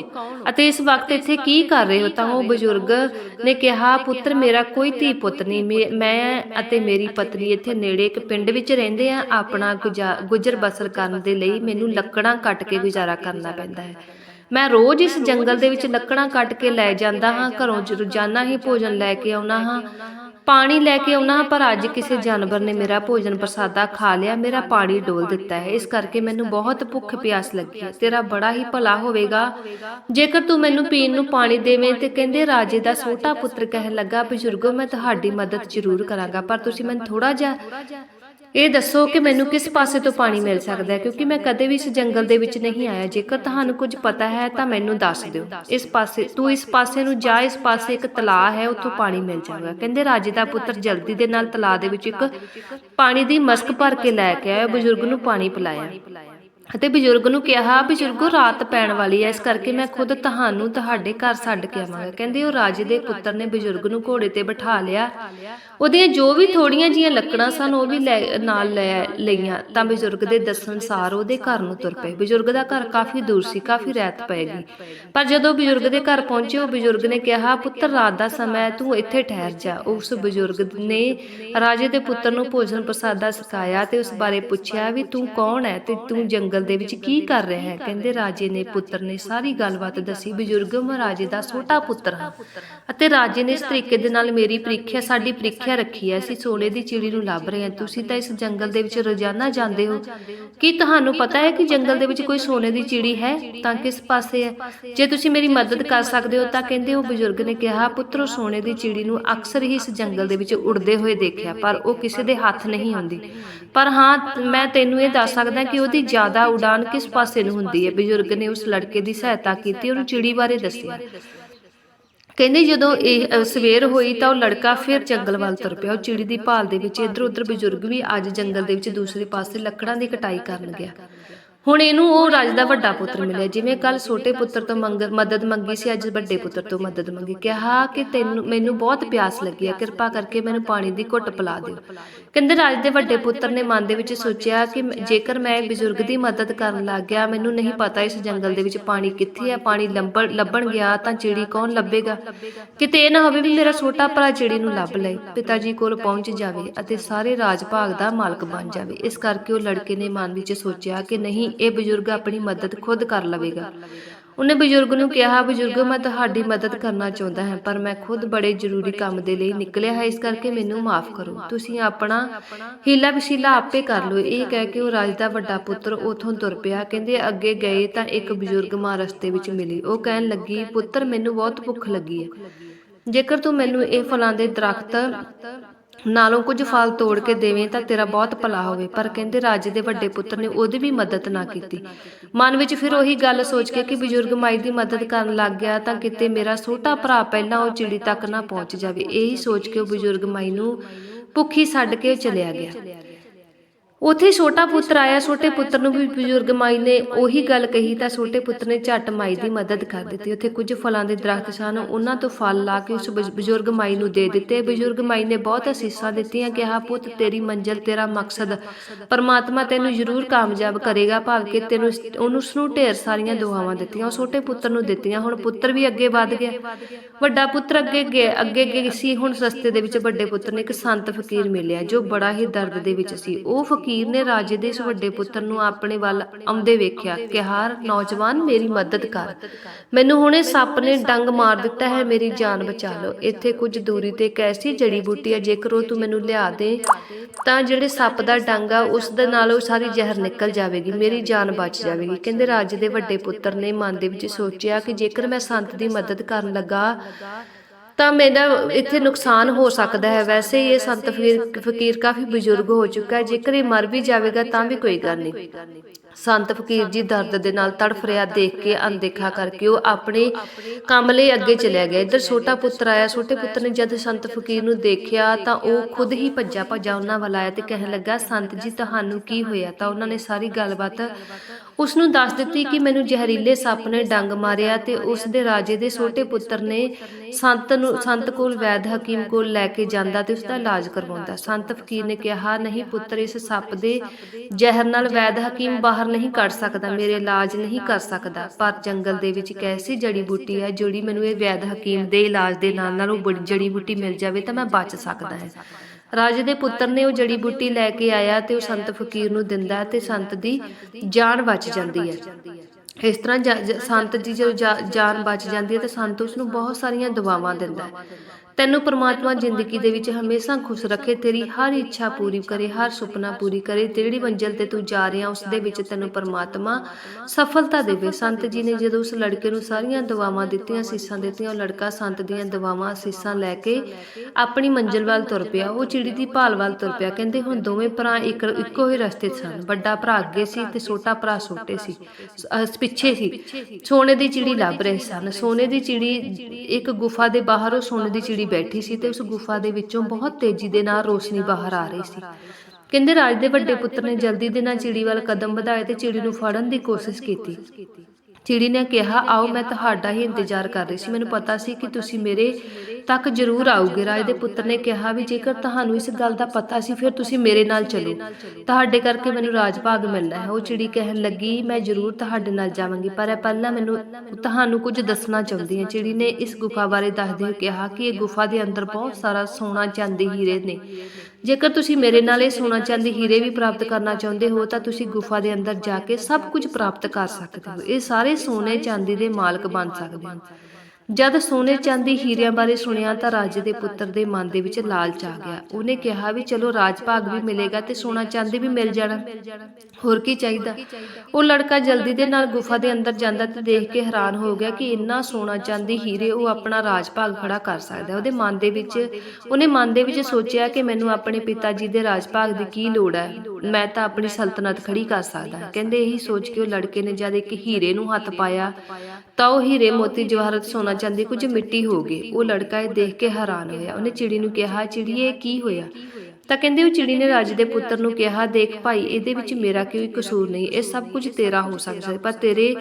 ਅਤੇ ਇਸ ਵਕਤ ਇੱਥੇ ਕੀ ਕਰ ਰਹੇ ਹੋ? ਤਾਂ ਉਹ ਬਜ਼ੁਰਗ ਨੇ ਕਿਹਾ, ਪੁੱਤਰ, ਮੇਰਾ ਕੋਈ ਧੀ ਪੁੱਤ ਨਹੀਂ। ਮੇ- ਮੈਂ ਅਤੇ ਮੇਰੀ ਪਤਨੀ ਇੱਥੇ ਨੇੜੇ ਇੱਕ ਪਿੰਡ ਵਿੱਚ ਰਹਿੰਦੇ ਆ ਆਪਣਾ ਗੁਜਾ- ਗੁਜ਼ਰ ਬਸਰ ਕਰਨ ਦੇ ਲਈ ਮੈਨੂੰ ਲੱਕੜਾਂ ਕੱਟ ਕੇ ਗੁਜ਼ਾਰਾ ਕਰਨਾ ਪੈਂਦਾ ਹੈ। ਮੈਂ ਰੋਜ਼ ਇਸ ਜੰਗਲ ਦੇ ਵਿੱਚ ਲੱਕੜਾਂ ਕੱਟ ਕੇ ਲੈ ਜਾਂਦਾ ਹਾਂ, ਘਰੋਂ ਰੋਜ਼ਾਨਾ ਹੀ ਭੋਜਨ ਲੈ ਕੇ ਆਉਣਾ ਹਾਂ। ਪਾਣੀ ਲੈ ਕੇ ਆਉਣਾ ਪਰ ਅੱਜ ਕਿਸੇ ਜਾਨਵਰ ਨੇ ਮੇਰਾ ਭੋਜਨ ਪ੍ਰਸਾਦਾ ਖਾ ਲਿਆ, ਮੇਰਾ ਪਾਣੀ ਡੋਲ ਦਿੱਤਾ ਹੈ। ਇਸ ਕਰਕੇ ਮੈਨੂੰ ਬਹੁਤ ਭੁੱਖ ਪਿਆਸ ਲੱਗੀ ਹੈ। ਤੇਰਾ ਬੜਾ ਹੀ ਭਲਾ ਹੋਵੇਗਾ। ਜੇਕਰ ਤੂੰ ਮੈਨੂੰ ਪੀਣ ਨੂੰ ਪਾਣੀ ਦੇਵੇਂ ਤੇ ਕਹਿੰਦੇ ਰਾਜੇ ਦਾ ਛੋਟਾ ਪੁੱਤਰ ਕਹਿਣ ਲੱਗਾ, ਬਜ਼ੁਰਗੋ, ਮੈਂ ਤੁਹਾਡੀ ਮਦਦ ਜ਼ਰੂਰ ਕਰਾਂਗਾ, ਪਰ ਤੁਸੀਂ ਮੈਨੂੰ ਥੋੜਾ ਜਿਹਾ ਇਹ ਦੱਸੋ ਕਿ ਮੈਨੂੰ ਕਿਸ ਪਾਸੇ ਤੋਂ ਪਾਣੀ ਮਿਲ ਸਕਦਾ ਹੈ? ਕਿਉਂਕਿ ਮੈਂ ਕਦੇ ਵੀ ਇਸ ਜੰਗਲ ਦੇ ਵਿੱਚ ਨਹੀਂ ਆਇਆ। ਜੇਕਰ ਤੁਹਾਨੂੰ ਕੁਝ ਪਤਾ ਹੈ, ਤਾਂ ਮੈਨੂੰ ਦੱਸ ਦਿਓ। ਇਸ ਪਾਸੇ, ਤੂੰ ਇਸ ਪਾਸੇ ਨੂੰ ਜਾ, ਇਸ ਪਾਸੇ ਇੱਕ ਤਲਾਅ ਹੈ, ਉੱਥੋਂ ਪਾਣੀ ਮਿਲ ਜਾਊਗਾ। ਕਹਿੰਦੇ ਰਾਜੇ ਦਾ ਪੁੱਤਰ ਜਲਦੀ ਦੇ ਨਾਲ ਤਲਾਅ ਦੇ ਵਿੱਚ ਇੱਕ ਪਾਣੀ ਦੀ ਮਸਕ ਭਰ ਕੇ ਲੈ ਕੇ ਆਇਆ। ਬਜ਼ੁਰਗ ਨੂੰ ਪਾਣੀ ਪਿਲਾਇਆ। ਅਤੇ ਬਜ਼ੁਰਗ ਨੂੰ ਕਿਹਾ, ਬਜ਼ੁਰਗੋ, ਰਾਤ ਪੈਣ ਵਾਲੀ ਹੈ ਇਸ ਕਰਕੇ ਮੈਂ ਖੁਦ ਤੁਹਾਨੂੰ ਤੁਹਾਡੇ ਘਰ ਛੱਡ ਕੇ ਆਵਾਂਗਾ। ਕਹਿੰਦੇ, ਉਹ ਰਾਜੇ ਦੇ ਪੁੱਤਰ ਨੇ ਬਜ਼ੁਰਗ ਨੂੰ ਘੋੜੇ ਤੇ ਬਿਠਾ ਲਿਆ। ਉਹਦੀਆਂ ਜੋ ਵੀ ਥੋੜੀਆਂ ਜੀਆਂ ਲੱਕੜਾਂ ਸਨ, ਉਹ ਵੀ ਲੈ- ਨਾਲ ਲੈ ਲਈਆਂ। ਤਾਂ ਬਜ਼ੁਰਗ ਦੇ ਦੱਸਣ ਉਹਦੇ ਘਰ ਨੂੰ ਤੁਰ ਪਏ। ਬਜ਼ੁਰਗ ਦਾ ਘਰ ਕਾਫੀ ਦੂਰ ਸੀ, ਕਾਫੀ ਰਾਤ ਪਏਗੀ। ਪਰ ਜਦੋਂ ਬਜ਼ੁਰਗ ਦੇ ਘਰ ਪਹੁੰਚੇ, ਉਹ ਬਜ਼ੁਰਗ ਨੇ ਕਿਹਾ, ਪੁੱਤਰ, ਰਾਤ ਦਾ ਸਮਾਂ ਤੂੰ ਇੱਥੇ ਠਹਿਰ ਜਾ। ਉਸ ਬਜ਼ੁਰਗ ਨੇ ਰਾਜੇ ਦੇ ਪੁੱਤਰ ਨੂੰ ਭੋਜਨ ਪ੍ਰਸਾਦਾ ਸਿਖਾਇਆ ਤੇ ਉਸ ਬਾਰੇ ਪੁੱਛਿਆ ਵੀ, ਤੂੰ ਕੌਣ ਹੈ ਤੇ ਤੂੰ ਜੰਗਲ ਦੇ ਵਿੱਚ ਕੀ ਕਰ ਰਿਹਾ ਹੈ? ਕਹਿੰਦੇ ਰਾਜੇ ਨੇ ਪੁੱਤਰ ਨੇ ਸਾਰੀ ਗੱਲਬਾਤ ਦੱਸੀ। ਬਜ਼ੁਰਗ ਮੈਂ ਰਾਜੇ ਦਾ ਛੋਟਾ ਪੁੱਤਰ ਹਾਂ ਅਤੇ ਰਾਜੇ ਨੇ ਇਸ ਤਰੀਕੇ ਦੇ ਨਾਲ ਮੇਰੀ ਪ੍ਰੀਖਿਆ, ਸਾਡੀ ਪ੍ਰੀਖਿਆ ਰੱਖੀ ਹੈ। ਅਸੀਂ ਸੋਨੇ ਦੀ ਚਿੜੀ ਨੂੰ ਲੱਭ ਰਹੇ ਹਾਂ। ਤੁਸੀਂ ਤਾਂ ਇਸ ਜੰਗਲ ਦੇ ਵਿੱਚ ਰੋਜ਼ਾਨਾ ਜਾਂਦੇ ਹੋ। ਕੀ ਤੁਹਾਨੂੰ ਪਤਾ ਹੈ ਕਿ ਜੰਗਲ ਦੇ ਵਿੱਚ ਕੋਈ ਸੋਨੇ ਦੀ ਚਿੜੀ ਹੈ? ਤਾਂ ਕਿਸ ਪਾਸੇ ਹੈ? ਜੇ ਤੁਸੀਂ ਮੇਰੀ ਮਦਦ ਕਰ ਸਕਦੇ ਹੋ, ਤਾਂ ਕਹਿੰਦੇ ਉਹ ਬਜ਼ੁਰਗ ਨੇ ਕਿਹਾ, ਪੁੱਤਰੋ, ਸੋਨੇ ਦੀ ਚਿੜੀ ਨੂੰ ਅਕਸਰ ਹੀ ਇਸ ਜੰਗਲ ਦੇ ਵਿੱਚ ਉੜਦੇ ਹੋਏ ਦੇਖਿਆ, ਪਰ ਉਹ ਕਿਸੇ ਦੇ ਹੱਥ ਨਹੀਂ ਆਉਂਦੀ। ਪਰ ਹਾਂ, ਮੈਂ ਤੈਨੂੰ ਇਹ ਦੱਸ ਸਕਦਾ ਕਿ ਉਹਦੀ ਜ਼ਿਆਦਾ ਉਡਾਨ ਕਿਸ ਪਾਸੇ ਨੂੰ ਹੁੰਦੀ ਹੈ? ਬਜ਼ੁਰਗ ਨੇ ਉਸ ਲੜਕੇ ਦੀ ਸਹਾਇਤਾ ਕੀਤੀ, ਉਹਨੂੰ ਚਿੜੀ ਬਾਰੇ ਦੱਸਿਆ। ਕਹਿੰਦੇ ਜਦੋਂ ਇਹ ਸਵੇਰ ਹੋਈ ਤਾਂ ਉਹ ਲੜਕਾ ਫਿਰ ਜੰਗਲ ਵੱਲ ਤੁਰ ਪਿਆ। ਉਹ ਚਿੜੀ ਦੀ ਭਾਲ ਦੇ ਵਿੱਚ ਇੱਧਰ ਉਧਰ ਬਜ਼ੁਰਗ ਵੀ ਅੱਜ ਜੰਗਲ ਦੇ ਵਿੱਚ ਦੂਸਰੇ ਪਾਸੇ ਲੱਕੜਾਂ ਦੀ ਕਟਾਈ ਕਰਨ ਗਿਆ। ਹੁਣ ਇਹਨੂੰ ਉਹ ਰਾਜ ਦਾ ਵੱਡਾ ਪੁੱਤਰ ਮਿਲਿਆ, ਜਿਵੇਂ ਕੱਲ ਛੋਟੇ ਪੁੱਤਰ ਤੋਂ ਮੰਗ, ਮਦਦ ਮੰਗੀ ਸੀ, ਅੱਜ ਵੱਡੇ ਪੁੱਤਰ ਤੋਂ ਮਦਦ ਮੰਗੀ। ਕਿਹਾ ਕਿ ਤੈਨੂੰ, ਮੈਨੂੰ ਬਹੁਤ ਪਿਆਸ ਲੱਗੀ ਹੈ ਕਿਰਪਾ ਕਰਕੇ ਮੈਨੂੰ ਪਾਣੀ ਦੀ ਘੁੱਟ ਪਿਲਾ ਦਿਓ। ਕਹਿੰਦੇ ਰਾਜ ਦੇ ਵੱਡੇ ਪੁੱਤਰ ਨੇ ਮਨ ਦੇ ਵਿੱਚ ਸੋਚਿਆ ਕਿ ਜੇਕਰ ਮੈਂ ਬਜ਼ੁਰਗ ਦੀ ਮਦਦ ਕਰਨ ਲੱਗ ਗਿਆ, ਮੈਨੂੰ ਨਹੀਂ ਪਤਾ ਇਸ ਜੰਗਲ ਦੇ ਵਿੱਚ ਪਾਣੀ ਕਿੱਥੇ ਹੈ ਪਾਣੀ ਲੱਭਣ ਲੱਭਣ ਗਿਆ ਤਾਂ ਚਿੜੀ ਕੌਣ ਲੱਭੇਗਾ? ਕਿਤੇ ਇਹ ਨਾ ਹੋਵੇ ਵੀ ਮੇਰਾ ਛੋਟਾ ਭਰਾ ਚਿੜੀ ਨੂੰ ਲੱਭ ਲਏ ਪਿਤਾ ਜੀ ਕੋਲ ਪਹੁੰਚ ਜਾਵੇ ਅਤੇ ਸਾਰੇ ਰਾਜ ਭਾਗ ਦਾ ਮਾਲਕ ਬਣ ਜਾਵੇ। ਇਸ ਕਰਕੇ ਉਹ ਲੜਕੇ ਨੇ ਮਨ ਵਿੱਚ ਸੋਚਿਆ ਕਿ ਨਹੀਂ ਇਹ ਬਜ਼ੁਰਗ ਆਪਣੀ ਮਦਦ ਖੁਦ ਕਰ ਲਵੇਗਾ। ਉਹਨੇ ਬਜ਼ੁਰਗ ਨੂੰ ਕਿਹਾ, ਬਜ਼ੁਰਗੋ, ਮੈਂ ਤੁਹਾਡੀ ਮਦਦ ਕਰਨਾ ਚਾਹੁੰਦਾ ਹਾਂ, ਪਰ ਮੈਂ ਖੁਦ ਬੜੇ ਜ਼ਰੂਰੀ ਕੰਮ ਦੇ ਲਈ ਨਿਕਲਿਆ ਹੈ। ਇਸ ਕਰਕੇ ਮੈਨੂੰ ਮਾਫ ਕਰੋ। ਤੁਸੀਂ ਆਪਣਾ ਹੀਲਾ ਵਸੀਲਾ ਆਪੇ ਕਰ ਲਓ। ਇਹ ਕਹਿ ਕੇ ਉਹ ਰਾਜ ਦਾ ਵੱਡਾ ਪੁੱਤਰ ਉਥੋਂ ਤੁਰ ਪਿਆ। ਕਹਿੰਦੇ, ਅੱਗੇ ਗਏ ਤਾਂ ਇੱਕ ਬਜ਼ੁਰਗ ਮਾਂ ਰਸਤੇ ਵਿੱਚ ਮਿਲੀ। ਉਹ ਕਹਿਣ ਲੱਗੀ, ਪੁੱਤਰ, ਮੈਨੂੰ ਬਹੁਤ ਭੁੱਖ ਲੱਗੀ ਹੈ। ਜੇਕਰ ਤੂੰ ਮੈਨੂੰ ਇਹ ਫਲਾਂ ਦੇ ਦਰਖਤ ਨਾਲੋਂ ਕੁਝ ਫਲ ਤੋੜ ਕੇ ਦੇਵੇਂ ਤਾਂ ਤੇਰਾ ਬਹੁਤ ਭਲਾ ਹੋਵੇ। ਪਰ ਕਹਿੰਦੇ ਰਾਜੇ ਦੇ ਵੱਡੇ ਪੁੱਤਰ ਨੇ ਉਹਦੀ ਵੀ ਮਦਦ ਨਾ ਕੀਤੀ। ਮਨ ਵਿੱਚ ਫਿਰ ਉਹੀ ਗੱਲ ਸੋਚ ਕੇ ਕਿ ਬਜ਼ੁਰਗ ਮਾਈ ਦੀ ਮਦਦ ਕਰਨ ਲੱਗ ਗਿਆ ਤਾਂ ਕਿਤੇ ਮੇਰਾ ਛੋਟਾ ਭਰਾ ਪਹਿਲਾਂ ਉਹ ਚਿੜੀ ਤੱਕ ਨਾ ਪਹੁੰਚ ਜਾਵੇ। ਇਹੀ ਸੋਚ ਕੇ ਉਹ ਬਜ਼ੁਰਗ ਮਾਈ ਨੂੰ ਭੁੱਖੀ ਛੱਡ ਕੇ ਚਲਿਆ ਗਿਆ। ਉੱਥੇ ਛੋਟਾ ਪੁੱਤਰ ਆਇਆ, ਛੋਟੇ ਪੁੱਤਰ ਨੂੰ ਵੀ ਬਜ਼ੁਰਗ ਮਾਈ ਨੇ ਉਹੀ ਗੱਲ ਕਹੀ ਤਾਂ ਛੋਟੇ ਪੁੱਤਰ ਨੇ ਝੱਟ ਮਾਈ ਦੀ ਮਦਦ ਕਰ ਦਿੱਤੀ। ਉੱਥੇ ਕੁਝ ਫਲਾਂ ਦੇ ਦਰਖਤ ਸਨ, ਉਹਨਾਂ ਤੋਂ ਫਲ ਲਾ ਕੇ ਉਸ ਬਜ਼ੁਰਗ ਮਾਈ ਨੂੰ ਦੇ ਦਿੱਤੇ। ਬਜ਼ੁਰਗ ਮਾਈ ਨੇ ਬਹੁਤ ਅਸੀਸਾਂ ਦਿੱਤੀਆਂ, ਕਿਹਾ, ਪੁੱਤ, ਤੇਰੀ ਮੰਜ਼ਿਲ, ਤੇਰਾ ਮਕਸਦ ਪਰਮਾਤਮਾ ਤੈਨੂੰ ਜ਼ਰੂਰ ਕਾਮਯਾਬ ਕਰੇਗਾ, ਭਾਵ ਕਿ ਤੈਨੂੰ ਉਹਨੂੰ ਉਸ ਨੂੰ ਢੇਰ ਸਾਰੀਆਂ ਦੁਆਵਾਂ ਦਿੱਤੀਆਂ, ਉਹ ਛੋਟੇ ਪੁੱਤਰ ਨੂੰ ਦਿੱਤੀਆਂ। ਹੁਣ ਪੁੱਤਰ ਵੀ ਅੱਗੇ ਵੱਧ ਗਿਆ। ਵੱਡਾ ਪੁੱਤਰ ਅੱਗੇ ਗਿਆ ਅੱਗੇ ਅੱਗੇ ਸੀ, ਹੁਣ ਰਸਤੇ ਦੇ ਵਿੱਚ ਵੱਡੇ ਪੁੱਤਰ ਨੇ ਇੱਕ ਸੰਤ ਫਕੀਰ ਮਿਲਿਆ, ਜੋ ਬੜਾ ਹੀ ਦਰਦ ਦੇ ਵਿੱਚ ਸੀ। ਉਹ ਫਕੀਰ ਨੇ ਰਾਜੇ ਦੇ ਇਸ ਵੱਡੇ ਪੁੱਤਰ ਨੂੰ ਆਪਣੇ ਵੱਲ ਆਉਂਦੇ ਵੇਖਿਆ, ਕਿਹਾ ਨੌਜਵਾਨ, ਮੇਰੀ ਮਦਦ ਕਰ। ਮੈਨੂੰ ਹੁਣੇ ਸੱਪ ਨੇ ਡੰਗ ਮਾਰ ਦਿੱਤਾ ਹੈ, ਮੇਰੀ ਜਾਨ ਬਚਾ ਲਓ। ਇੱਥੇ ਕੁਝ ਦੂਰੀ ਤੇ ਇੱਕ ਐਸੀ ਜੜੀ ਬੂਟੀ ਹੈ ਜੇਕਰ ਉਹ ਤੂੰ ਮੈਨੂੰ ਲਿਆ ਦੇ, ਤਾਂ ਜਿਹੜੇ ਸੱਪ ਦਾ ਡੰਗ ਆ, ਉਸ ਦੇ ਨਾਲ ਉਹ ਸਾਰੀ ਜ਼ਹਿਰ ਨਿਕਲ ਜਾਵੇਗੀ, ਮੇਰੀ ਜਾਨ ਬਚ ਜਾਵੇਗੀ। ਕਹਿੰਦੇ ਰਾਜੇ ਦੇ ਵੱਡੇ ਪੁੱਤਰ ਨੇ ਮਨ ਦੇ ਵਿੱਚ ਸੋਚਿਆ ਕਿ ਜੇਕਰ ਮੈਂ ਸੰਤ ਦੀ ਮਦਦ ਕਰਨ ਲੱਗਾ ਤਾਂ ਮੇਰਾ ਇੱਥੇ ਨੁਕਸਾਨ ਹੋ ਸਕਦਾ ਹੈ। ਵੈਸੇ ਹੀ ਇਹ ਸੰਤ ਫਕੀਰ ਫਕੀਰ ਕਾਫੀ ਬਜ਼ੁਰਗ ਹੋ ਚੁੱਕਾ ਹੈ। ਜੇਕਰ ਇਹ ਮਰ ਵੀ ਜਾਵੇਗਾ ਤਾਂ ਵੀ ਕੋਈ ਗੱਲ ਨਹੀਂ। ਸੰਤ ਫਕੀਰ ਜੀ ਦਰਦ ਦੇ ਨਾਲ ਤੜਫ ਰਿਹਾ ਦੇਖ ਕੇ ਅਣਦੇਖਾ ਕਰਕੇ ਉਹ ਆਪਣੇ ਕੰਮ ਲਈ ਅੱਗੇ ਚਲਿਆ ਗਿਆ ਇੱਧਰ ਛੋਟਾ ਪੁੱਤਰ ਆਇਆ ਛੋਟੇ ਪੁੱਤਰ ਨੇ ਜਦ ਸੰਤ ਫਕੀਰ ਨੂੰ ਦੇਖਿਆ ਤਾਂ ਉਹ ਖੁਦ ਹੀ ਭੱਜਾ ਭੱਜਾ ਉਹਨਾਂ ਵੱਲ ਆਇਆ ਤੇ ਕਹਿਣ ਲੱਗਾ ਸੰਤ ਜੀ ਤੁਹਾਨੂੰ ਕੀ ਹੋਇਆ? ਤਾਂ ਉਹਨਾਂ ਨੇ ਸਾਰੀ ਗੱਲਬਾਤ ਉਸ ਨੂੰ ਦੱਸ ਦਿੱਤੀ ਕਿ ਮੈਨੂੰ ਜ਼ਹਿਰੀਲੇ ਸੱਪ ਨੇ ਡੰਗ ਮਾਰਿਆ ਤੇ ਉਸ ਦੇ ਰਾਜੇ ਦੇ ਛੋਟੇ ਪੁੱਤਰ ਨੇ ਸੰਤ ਨੂੰ ਸੰਤ ਕੋਲ ਵੈਦ ਹਕੀਮ ਕੋਲ ਲੈ ਕੇ ਜਾਂਦਾ ਤੇ ਉਸ ਦਾ ਇਲਾਜ ਕਰਵਾਉਂਦਾ ਸੰਤ ਫਕੀਰ ਨੇ ਕਿਹਾ ਨਹੀਂ ਪੁੱਤਰ ਇਸ ਸੱਪ ਦੇ ਜ਼ਹਿਰ ਨਾਲ ਵੈਦ ਹਕੀਮ ਬਾਹਰ ਨਹੀਂ ਕੱਢ ਸਕਦਾ, ਮੇਰੇ ਇਲਾਜ ਨਹੀਂ ਕਰ ਸਕਦਾ। ਪਰ ਜੰਗਲ ਦੇ ਵਿੱਚ ਇੱਕ ਐਸੀ ਜੜੀ ਬੂਟੀ ਹੈ, ਜਿਹੜੀ ਮੈਨੂੰ ਇਹ ਵੈਦ ਹਕੀਮ ਦੇ ਇਲਾਜ ਦੇ ਨਾਲ ਨਾਲ ਉਹ ਬੜੀ ਜੜੀ ਬੂਟੀ ਮਿਲ ਜਾਵੇ ਤਾਂ ਮੈਂ ਬਚ ਸਕਦਾ ਹੈ। ਰਾਜੇ ਦੇ ਪੁੱਤਰ ਨੇ ਉਹ ਜੜੀ ਬੂਟੀ ਲੈ ਕੇ ਆਇਆ ਤੇ ਉਹ ਸੰਤ ਫਕੀਰ ਨੂੰ ਦਿੰਦਾ ਤੇ ਸੰਤ ਦੀ ਜਾਨ ਬਚ ਜਾਂਦੀ ਹੈ। ਇਸ ਤਰ੍ਹਾਂ ਸੰਤ ਦੀ ਜਦੋਂ ਜਾਨ ਬਚ ਜਾਂਦੀ ਹੈ ਤੇ ਸੰਤ ਉਸ ਨੂੰ ਬਹੁਤ ਸਾਰੀਆਂ ਦੁਆਵਾਂ ਦਿੰਦਾ ਹੈ। ਤੈਨੂੰ ਪ੍ਰਮਾਤਮਾ ਜ਼ਿੰਦਗੀ ਦੇ ਵਿੱਚ ਹਮੇਸ਼ਾ ਖੁਸ਼ ਰੱਖੇ, ਤੇਰੀ ਹਰ ਇੱਛਾ ਪੂਰੀ ਕਰੇ, ਹਰ ਸੁਪਨਾ ਪੂਰੀ ਕਰੇ ਜਿਹੜੀ ਮੰਜ਼ਿਲ ਤੇ ਤੂੰ ਜਾ ਰਿਹਾ, ਉਸ ਦੇ ਵਿੱਚ ਤੈਨੂੰ ਪ੍ਰਮਾਤਮਾ ਸਫਲਤਾ ਦੇਵੇ। ਸੰਤ ਜੀ ਨੇ ਜਦੋਂ ਉਸ ਲੜਕੇ ਨੂੰ ਸਾਰੀਆਂ ਦੁਆਵਾਂ ਦਿੱਤੀਆਂ, ਸੀਸਾਂ ਦਿੱਤੀਆਂ, ਉਹ ਲੜਕਾ ਸੰਤ ਦੀਆਂ ਦੁਆਵਾਂ, ਸੀਸਾਂ ਲੈ ਕੇ ਆਪਣੀ ਮੰਜ਼ਿਲ ਵੱਲ ਤੁਰ ਪਿਆ। ਉਹ ਚਿੜੀ ਦੀ ਭਾਲ ਵੱਲ ਤੁਰ ਪਿਆ। ਕਹਿੰਦੇ, ਹੁਣ ਦੋਵੇਂ ਭਰਾ ਇੱਕ, ਇੱਕੋ ਹੀ ਰਸਤੇ ਸਨ। ਵੱਡਾ ਭਰਾ ਅੱਗੇ ਸੀ ਤੇ ਛੋਟਾ ਭਰਾ ਛੋਟੇ ਸੀ ਪਿੱਛੇ ਸੀ। ਸੋਨੇ ਦੀ ਚਿੜੀ ਲੱਭ ਰਹੇ ਸਨ। ਸੋਨੇ ਦੀ ਚਿੜੀ ਇੱਕ ਗੁਫਾ ਦੇ ਬਾਹਰ, ਉਹ ਸੋਨੇ ਦੀ ਚਿੜੀ ਬੈਠੀ ਸੀ ਤੇ ਉਸ ਗੁਫਾ ਦੇ ਵਿੱਚੋਂ ਬਹੁਤ ਤੇਜ਼ੀ ਦੇ ਨਾਲ ਰੋਸ਼ਨੀ ਬਾਹਰ ਆ ਰਹੀ ਸੀ। ਕਹਿੰਦੇ ਰਾਜ ਦੇ ਵੱਡੇ ਪੁੱਤਰ ਨੇ ਜਲਦੀ ਦੇ ਨਾਲ ਚਿੜੀ ਵੱਲ ਕਦਮ ਵਧਾਏ ਤੇ ਚਿੜੀ ਨੂੰ ਫੜਨ ਦੀ ਕੋਸ਼ਿਸ਼ ਕੀਤੀ। ਚਿੜੀ ਨੇ ਕਿਹਾ, ਆਓ, ਮੈਂ ਤੁਹਾਡਾ ਹੀ ਇੰਤਜ਼ਾਰ ਕਰ ਰਹੀ ਸੀ। ਮੈਨੂੰ ਪਤਾ ਸੀ ਕਿ ਤੁਸੀਂ ਮੇਰੇ ਤੱਕ ਜ਼ਰੂਰ ਆਓਗੇ। ਰਾਜ ਦੇ ਪੁੱਤਰ ਨੇ ਕਿਹਾ ਵੀ ਜੇਕਰ ਤੁਹਾਨੂੰ ਇਸ ਗੱਲ ਦਾ ਪਤਾ ਸੀ, ਫਿਰ ਤੁਸੀਂ ਮੇਰੇ ਨਾਲ ਚੱਲੋ। ਤੁਹਾਡੇ ਕਰਕੇ ਮੈਨੂੰ ਰਾਜ ਭਾਗ ਮਿਲਣਾ ਹੈ। ਉਹ ਚਿੜੀ ਕਹਿਣ ਲੱਗੀ, ਮੈਂ ਜ਼ਰੂਰ ਤੁਹਾਡੇ ਨਾਲ ਜਾਵਾਂਗੀ, ਪਰ ਇਹ ਪਹਿਲਾਂ ਮੈਨੂੰ ਤੁਹਾਨੂੰ ਕੁਝ ਦੱਸਣਾ ਚਾਹੁੰਦੀ ਹਾਂ। ਚਿੜੀ ਨੇ ਇਸ ਗੁਫਾ ਬਾਰੇ ਦੱਸਦੇ ਹੋਏ ਕਿਹਾ ਕਿ ਇਹ ਗੁਫਾ ਦੇ ਅੰਦਰ ਬਹੁਤ ਸਾਰਾ ਸੋਨਾ ਚਾਂਦੀ ਹੀਰੇ ਨੇ। ਜੇਕਰ ਤੁਸੀਂ ਮੇਰੇ ਨਾਲ ਇਹ ਸੋਨਾ ਚਾਂਦੀ ਹੀਰੇ ਵੀ ਪ੍ਰਾਪਤ ਕਰਨਾ ਚਾਹੁੰਦੇ ਹੋ, ਤਾਂ ਤੁਸੀਂ ਗੁਫਾ ਦੇ ਅੰਦਰ ਜਾ ਕੇ ਸਭ ਕੁਝ ਪ੍ਰਾਪਤ ਕਰ ਸਕਦੇ ਹੋ। ਇਹ ਸਾਰੇ ਸੋਨੇ ਚਾਂਦੀ ਦੇ ਮਾਲਕ ਬਣ ਸਕਦੇ ਹੋ। ਜਦ ਸੋਨੇ ਚਾਂਦੀ ਹੀਰਿਆਂ ਬਾਰੇ ਸੁਣਿਆ ਤਾਂ ਰਾਜੇ ਦੇ ਪੁੱਤਰ ਦੇ ਮਨ ਦੇ ਵਿੱਚ ਲਾਲਚ ਆ ਗਿਆ। ਉਹਨੇ ਕਿਹਾ ਵੀ ਚਲੋ ਰਾਜ ਭਾਗ ਵੀ ਮਿਲੇਗਾ ਤੇ ਸੋਨਾ ਚਾਂਦੀ ਵੀ ਮਿਲ ਜਾਣਾ। ਹੋਰ ਕੀ ਚਾਹੀਦਾ? ਉਹ ਲੜਕਾ ਜਲਦੀ ਦੇ ਨਾਲ ਗੁਫਾ ਦੇ ਅੰਦਰ ਜਾਂਦਾ ਤੇ ਦੇਖ ਕੇ ਹੈਰਾਨ ਹੋ ਗਿਆ ਕਿ ਇੰਨਾ ਸੋਨਾ ਚਾਂਦੀ ਹੀਰੇ ਉਹ ਆਪਣਾ ਰਾਜ ਭਾਗ ਖੜਾ ਕਰ ਸਕਦਾ ਹੈ। ਉਹਦੇ ਮਨ ਦੇ ਵਿੱਚ, ਉਹਨੇ ਮਨ ਦੇ ਵਿੱਚ ਸੋਚਿਆ ਕਿ ਮੈਨੂੰ ਆਪਣੇ ਪਿਤਾ ਜੀ ਦੇ ਰਾਜ ਭਾਗ ਦੀ ਕੀ ਲੋੜ ਹੈ। ਮੈਂ ਤਾਂ ਆਪਣੀ ਸਲਤਨਤ ਖੜੀ ਕਰ ਸਕਦਾ ਕਹਿੰਦੇ ਇਹੀ ਸੋਚ ਕੇ ਉਹ ਲੜਕੇ ਨੇ ਜਦ ਇੱਕ ਹੀਰੇ ਨੂੰ ਹੱਥ ਪਾਇਆ ਤਾਂ ਉਹ ਹੀਰੇ ਮੋਤੀ ਜਵਾਹਰਤ ਸੋਨਾ ਚਾਂਦੀ ਕੁਝ ਮਿੱਟੀ ਹੋ ਗਈ। ਉਹ ਲੜਕਾ ਇਹ ਦੇਖ ਕੇ ਹੈਰਾਨ ਹੋਇਆ। ਉਹਨੇ ਚਿੜੀ ਨੂੰ ਕਿਹਾ ਚਿੜੀਏ ਕੀ ਹੋਇਆ? ਤਾਂ ਕਹਿੰਦੇ, ਉਹ ਚਿੜੀ ਨੇ ਰਾਜ ਦੇ ਪੁੱਤਰ ਨੂੰ ਕਿਹਾ, ਦੇਖ ਭਾਈ, ਇਹਦੇ ਵਿੱਚ ਮੇਰਾ ਕੋਈ ਕਸੂਰ ਨਹੀਂ। ਇਹ ਸਭ ਕੁਝ ਤੇਰਾ ਹੋ ਸਕਦਾ ਹੈ, ਪਰ ਤੇਰੇ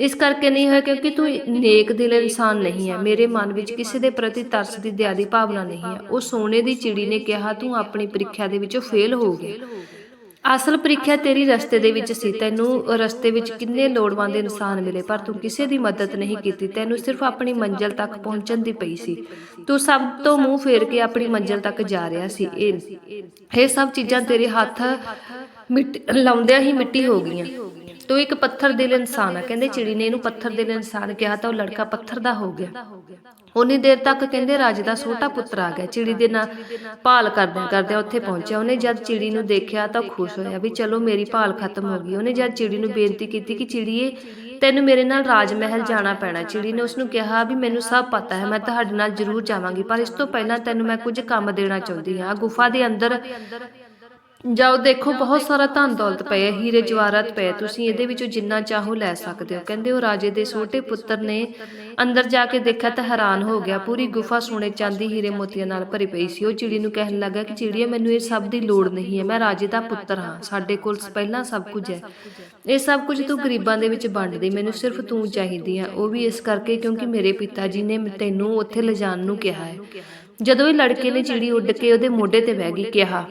ਇਸ ਕਰਕੇ ਨਹੀਂ ਹੋਇਆ ਕਿਉਂਕਿ ਤੂੰ ਨੇਕ ਦਿਲ ਇਨਸਾਨ ਨਹੀਂ ਹੈ। ਮੇਰੇ ਮਨ ਵਿੱਚ ਕਿਸੇ ਦੇ ਪ੍ਰਤੀ ਤਰਸ ਦੀ ਦਇਆ ਦੀ ਭਾਵਨਾ ਨਹੀਂ ਹੈ। ਉਹ ਸੋਨੇ ਦੀ ਚਿੜੀ ਨੇ ਕਿਹਾ, ਤੂੰ ਆਪਣੀ ਪ੍ਰੀਖਿਆ ਦੇ ਵਿੱਚੋਂ ਫੇਲ ਹੋ ਗਿਆ। ਅਸਲ ਪ੍ਰੀਖਿਆ ਤੇਰੀ ਰਸਤੇ ਦੇ ਵਿੱਚ ਸੀ। ਤੈਨੂੰ ਰਸਤੇ ਵਿੱਚ ਕਿੰਨੇ ਲੋੜਵੰਦ ਇਨਸਾਨ ਮਿਲੇ, ਪਰ ਤੂੰ ਕਿਸੇ ਦੀ ਮਦਦ ਨਹੀਂ ਕੀਤੀ। ਤੈਨੂੰ ਸਿਰਫ ਆਪਣੀ ਮੰਜ਼ਿਲ ਤੱਕ ਪਹੁੰਚਣ ਦੀ ਪਈ ਸੀ। ਤੂੰ ਸਭ ਤੋਂ ਮੂੰਹ ਫੇਰ ਕੇ ਆਪਣੀ ਮੰਜ਼ਿਲ ਤੱਕ ਜਾ ਰਿਹਾ ਸੀ। ਇਹ ਇਹ ਸਭ ਚੀਜ਼ਾਂ ਤੇਰੇ ਹੱਥ ਮਿੱਟ, ਲਾਉਂਦਿਆਂ ਹੀ ਮਿੱਟੀ ਹੋ ਗਈਆਂ। ਤੂੰ ਇੱਕ ਪੱਥਰ ਦਿਲ ਇਨਸਾਨ ਆ। ਕਹਿੰਦੇ ਚਿੜੀ ਨੇ ਇਹਨੂੰ ਪੱਥਰ ਦਿਲ ਇਨਸਾਨ ਕਿਹਾ ਤਾਂ ਉਹ ਲੜਕਾ ਪੱਥਰ ਦਾ ਹੋ ਗਿਆ। ਉਨੀ ਦੇਰ ਤੱਕ ਕਹਿੰਦੇ ਰਾਜ ਦਾ ਛੋਟਾ ਪੁੱਤਰ ਆ ਗਿਆ। ਚਿੜੀ ਦੇ ਨਾਲ ਭਾਲ ਕਰਦੇ ਕਰਦੇ ਉੱਥੇ ਪਹੁੰਚਿਆ। ਉਹਨੇ ਜਦ ਚਿੜੀ ਨੂੰ ਦੇਖਿਆ ਤਾਂ ਖੁਸ਼ ਹੋਇਆ ਵੀ ਚਲੋ ਮੇਰੀ ਭਾਲ ਖਤਮ ਹੋ ਗਈ। ਉਹਨੇ ਜਦ ਚਿੜੀ ਨੂੰ ਬੇਨਤੀ ਕੀਤੀ ਕਿ ਚਿੜੀਏ, ਤੈਨੂੰ ਮੇਰੇ ਨਾਲ ਰਾਜ ਮਹਿਲ ਜਾਣਾ ਪੈਣਾ। ਚਿੜੀ ਨੇ ਉਸ ਨੂੰ ਕਿਹਾ ਵੀ ਮੈਨੂੰ ਸਭ ਪਤਾ ਹੈ, ਮੈਂ ਤੁਹਾਡੇ ਨਾਲ ਜ਼ਰੂਰ ਜਾਵਾਂਗੀ, ਪਰ ਇਸ ਤੋਂ ਪਹਿਲਾਂ ਤੈਨੂੰ ਮੈਂ ਕੁਝ ਕੰਮ ਦੇਣਾ ਚਾਹੁੰਦੀ ਹਾਂ। ਗੁਫਾ ਦੇ ਅੰਦਰ ਜਾਓ ਦੇਖੋ ਬਹੁਤ ਸਾਰਾ ਧਨ ਦੌਲਤ ਪਿਆ ਹੀਰੇ ਜਵਾਹਰਾਤ ਪਏ ਤੁਸੀਂ ਇਹਦੇ ਵਿੱਚੋਂ ਜਿੰਨਾ ਚਾਹੋ ਲੈ ਸਕਦੇ ਹੋ। ਕਹਿੰਦੇ ਉਹ ਰਾਜੇ ਦੇ ਛੋਟੇ ਪੁੱਤਰ ਨੇ। ਅੰਦਰ ਜਾ ਕੇ ਦੇਖਿਆ ਤਾਂ ਹੈਰਾਨ ਹੋ ਗਿਆ। ਪੂਰੀ ਗੁਫਾ ਸੋਨੇ ਚਾਂਦੀ ਹੀਰੇ ਮੋਤੀਆਂ ਨਾਲ ਭਰੀ ਪਈ ਸੀ। ਉਹ ਚਿੜੀ ਨੂੰ ਕਹਿਣ ਲੱਗਾ ਕਿ ਚਿੜੀਏ ਮੈਨੂੰ ਇਹ ਸਭ ਦੀ ਲੋੜ ਨਹੀਂ ਹੈ। ਮੈਂ ਰਾਜੇ ਦਾ ਪੁੱਤਰ ਹਾਂ। ਸਾਡੇ ਕੋਲ ਪਹਿਲਾਂ ਸਭ ਕੁਝ ਹੈ। ਇਹ ਸਭ ਕੁਝ ਤੂੰ ਗਰੀਬਾਂ ਦੇ ਵਿੱਚ ਵੰਡ ਦੇ। ਮੈਨੂੰ ਸਿਰਫ ਤੂੰ ਚਾਹੀਦੀ ਆ ਉਹ ਵੀ ਇਸ ਕਰਕੇ ਕਿਉਂਕਿ ਮੇਰੇ ਪਿਤਾ ਜੀ ਨੇ ਤੈਨੂੰ ਉੱਥੇ ਲਿਜਾਣ ਨੂੰ ਕਿਹਾ ਹੈ ਜਦੋਂ ਇਹ ਲੜਕੇ ਨੇ ਚਿੜੀ ਉੱਡ ਕੇ ਉਹਦੇ ਮੋਢੇ ਤੇ ਬਹਿ ਗਈ, ਕਿਹਾ,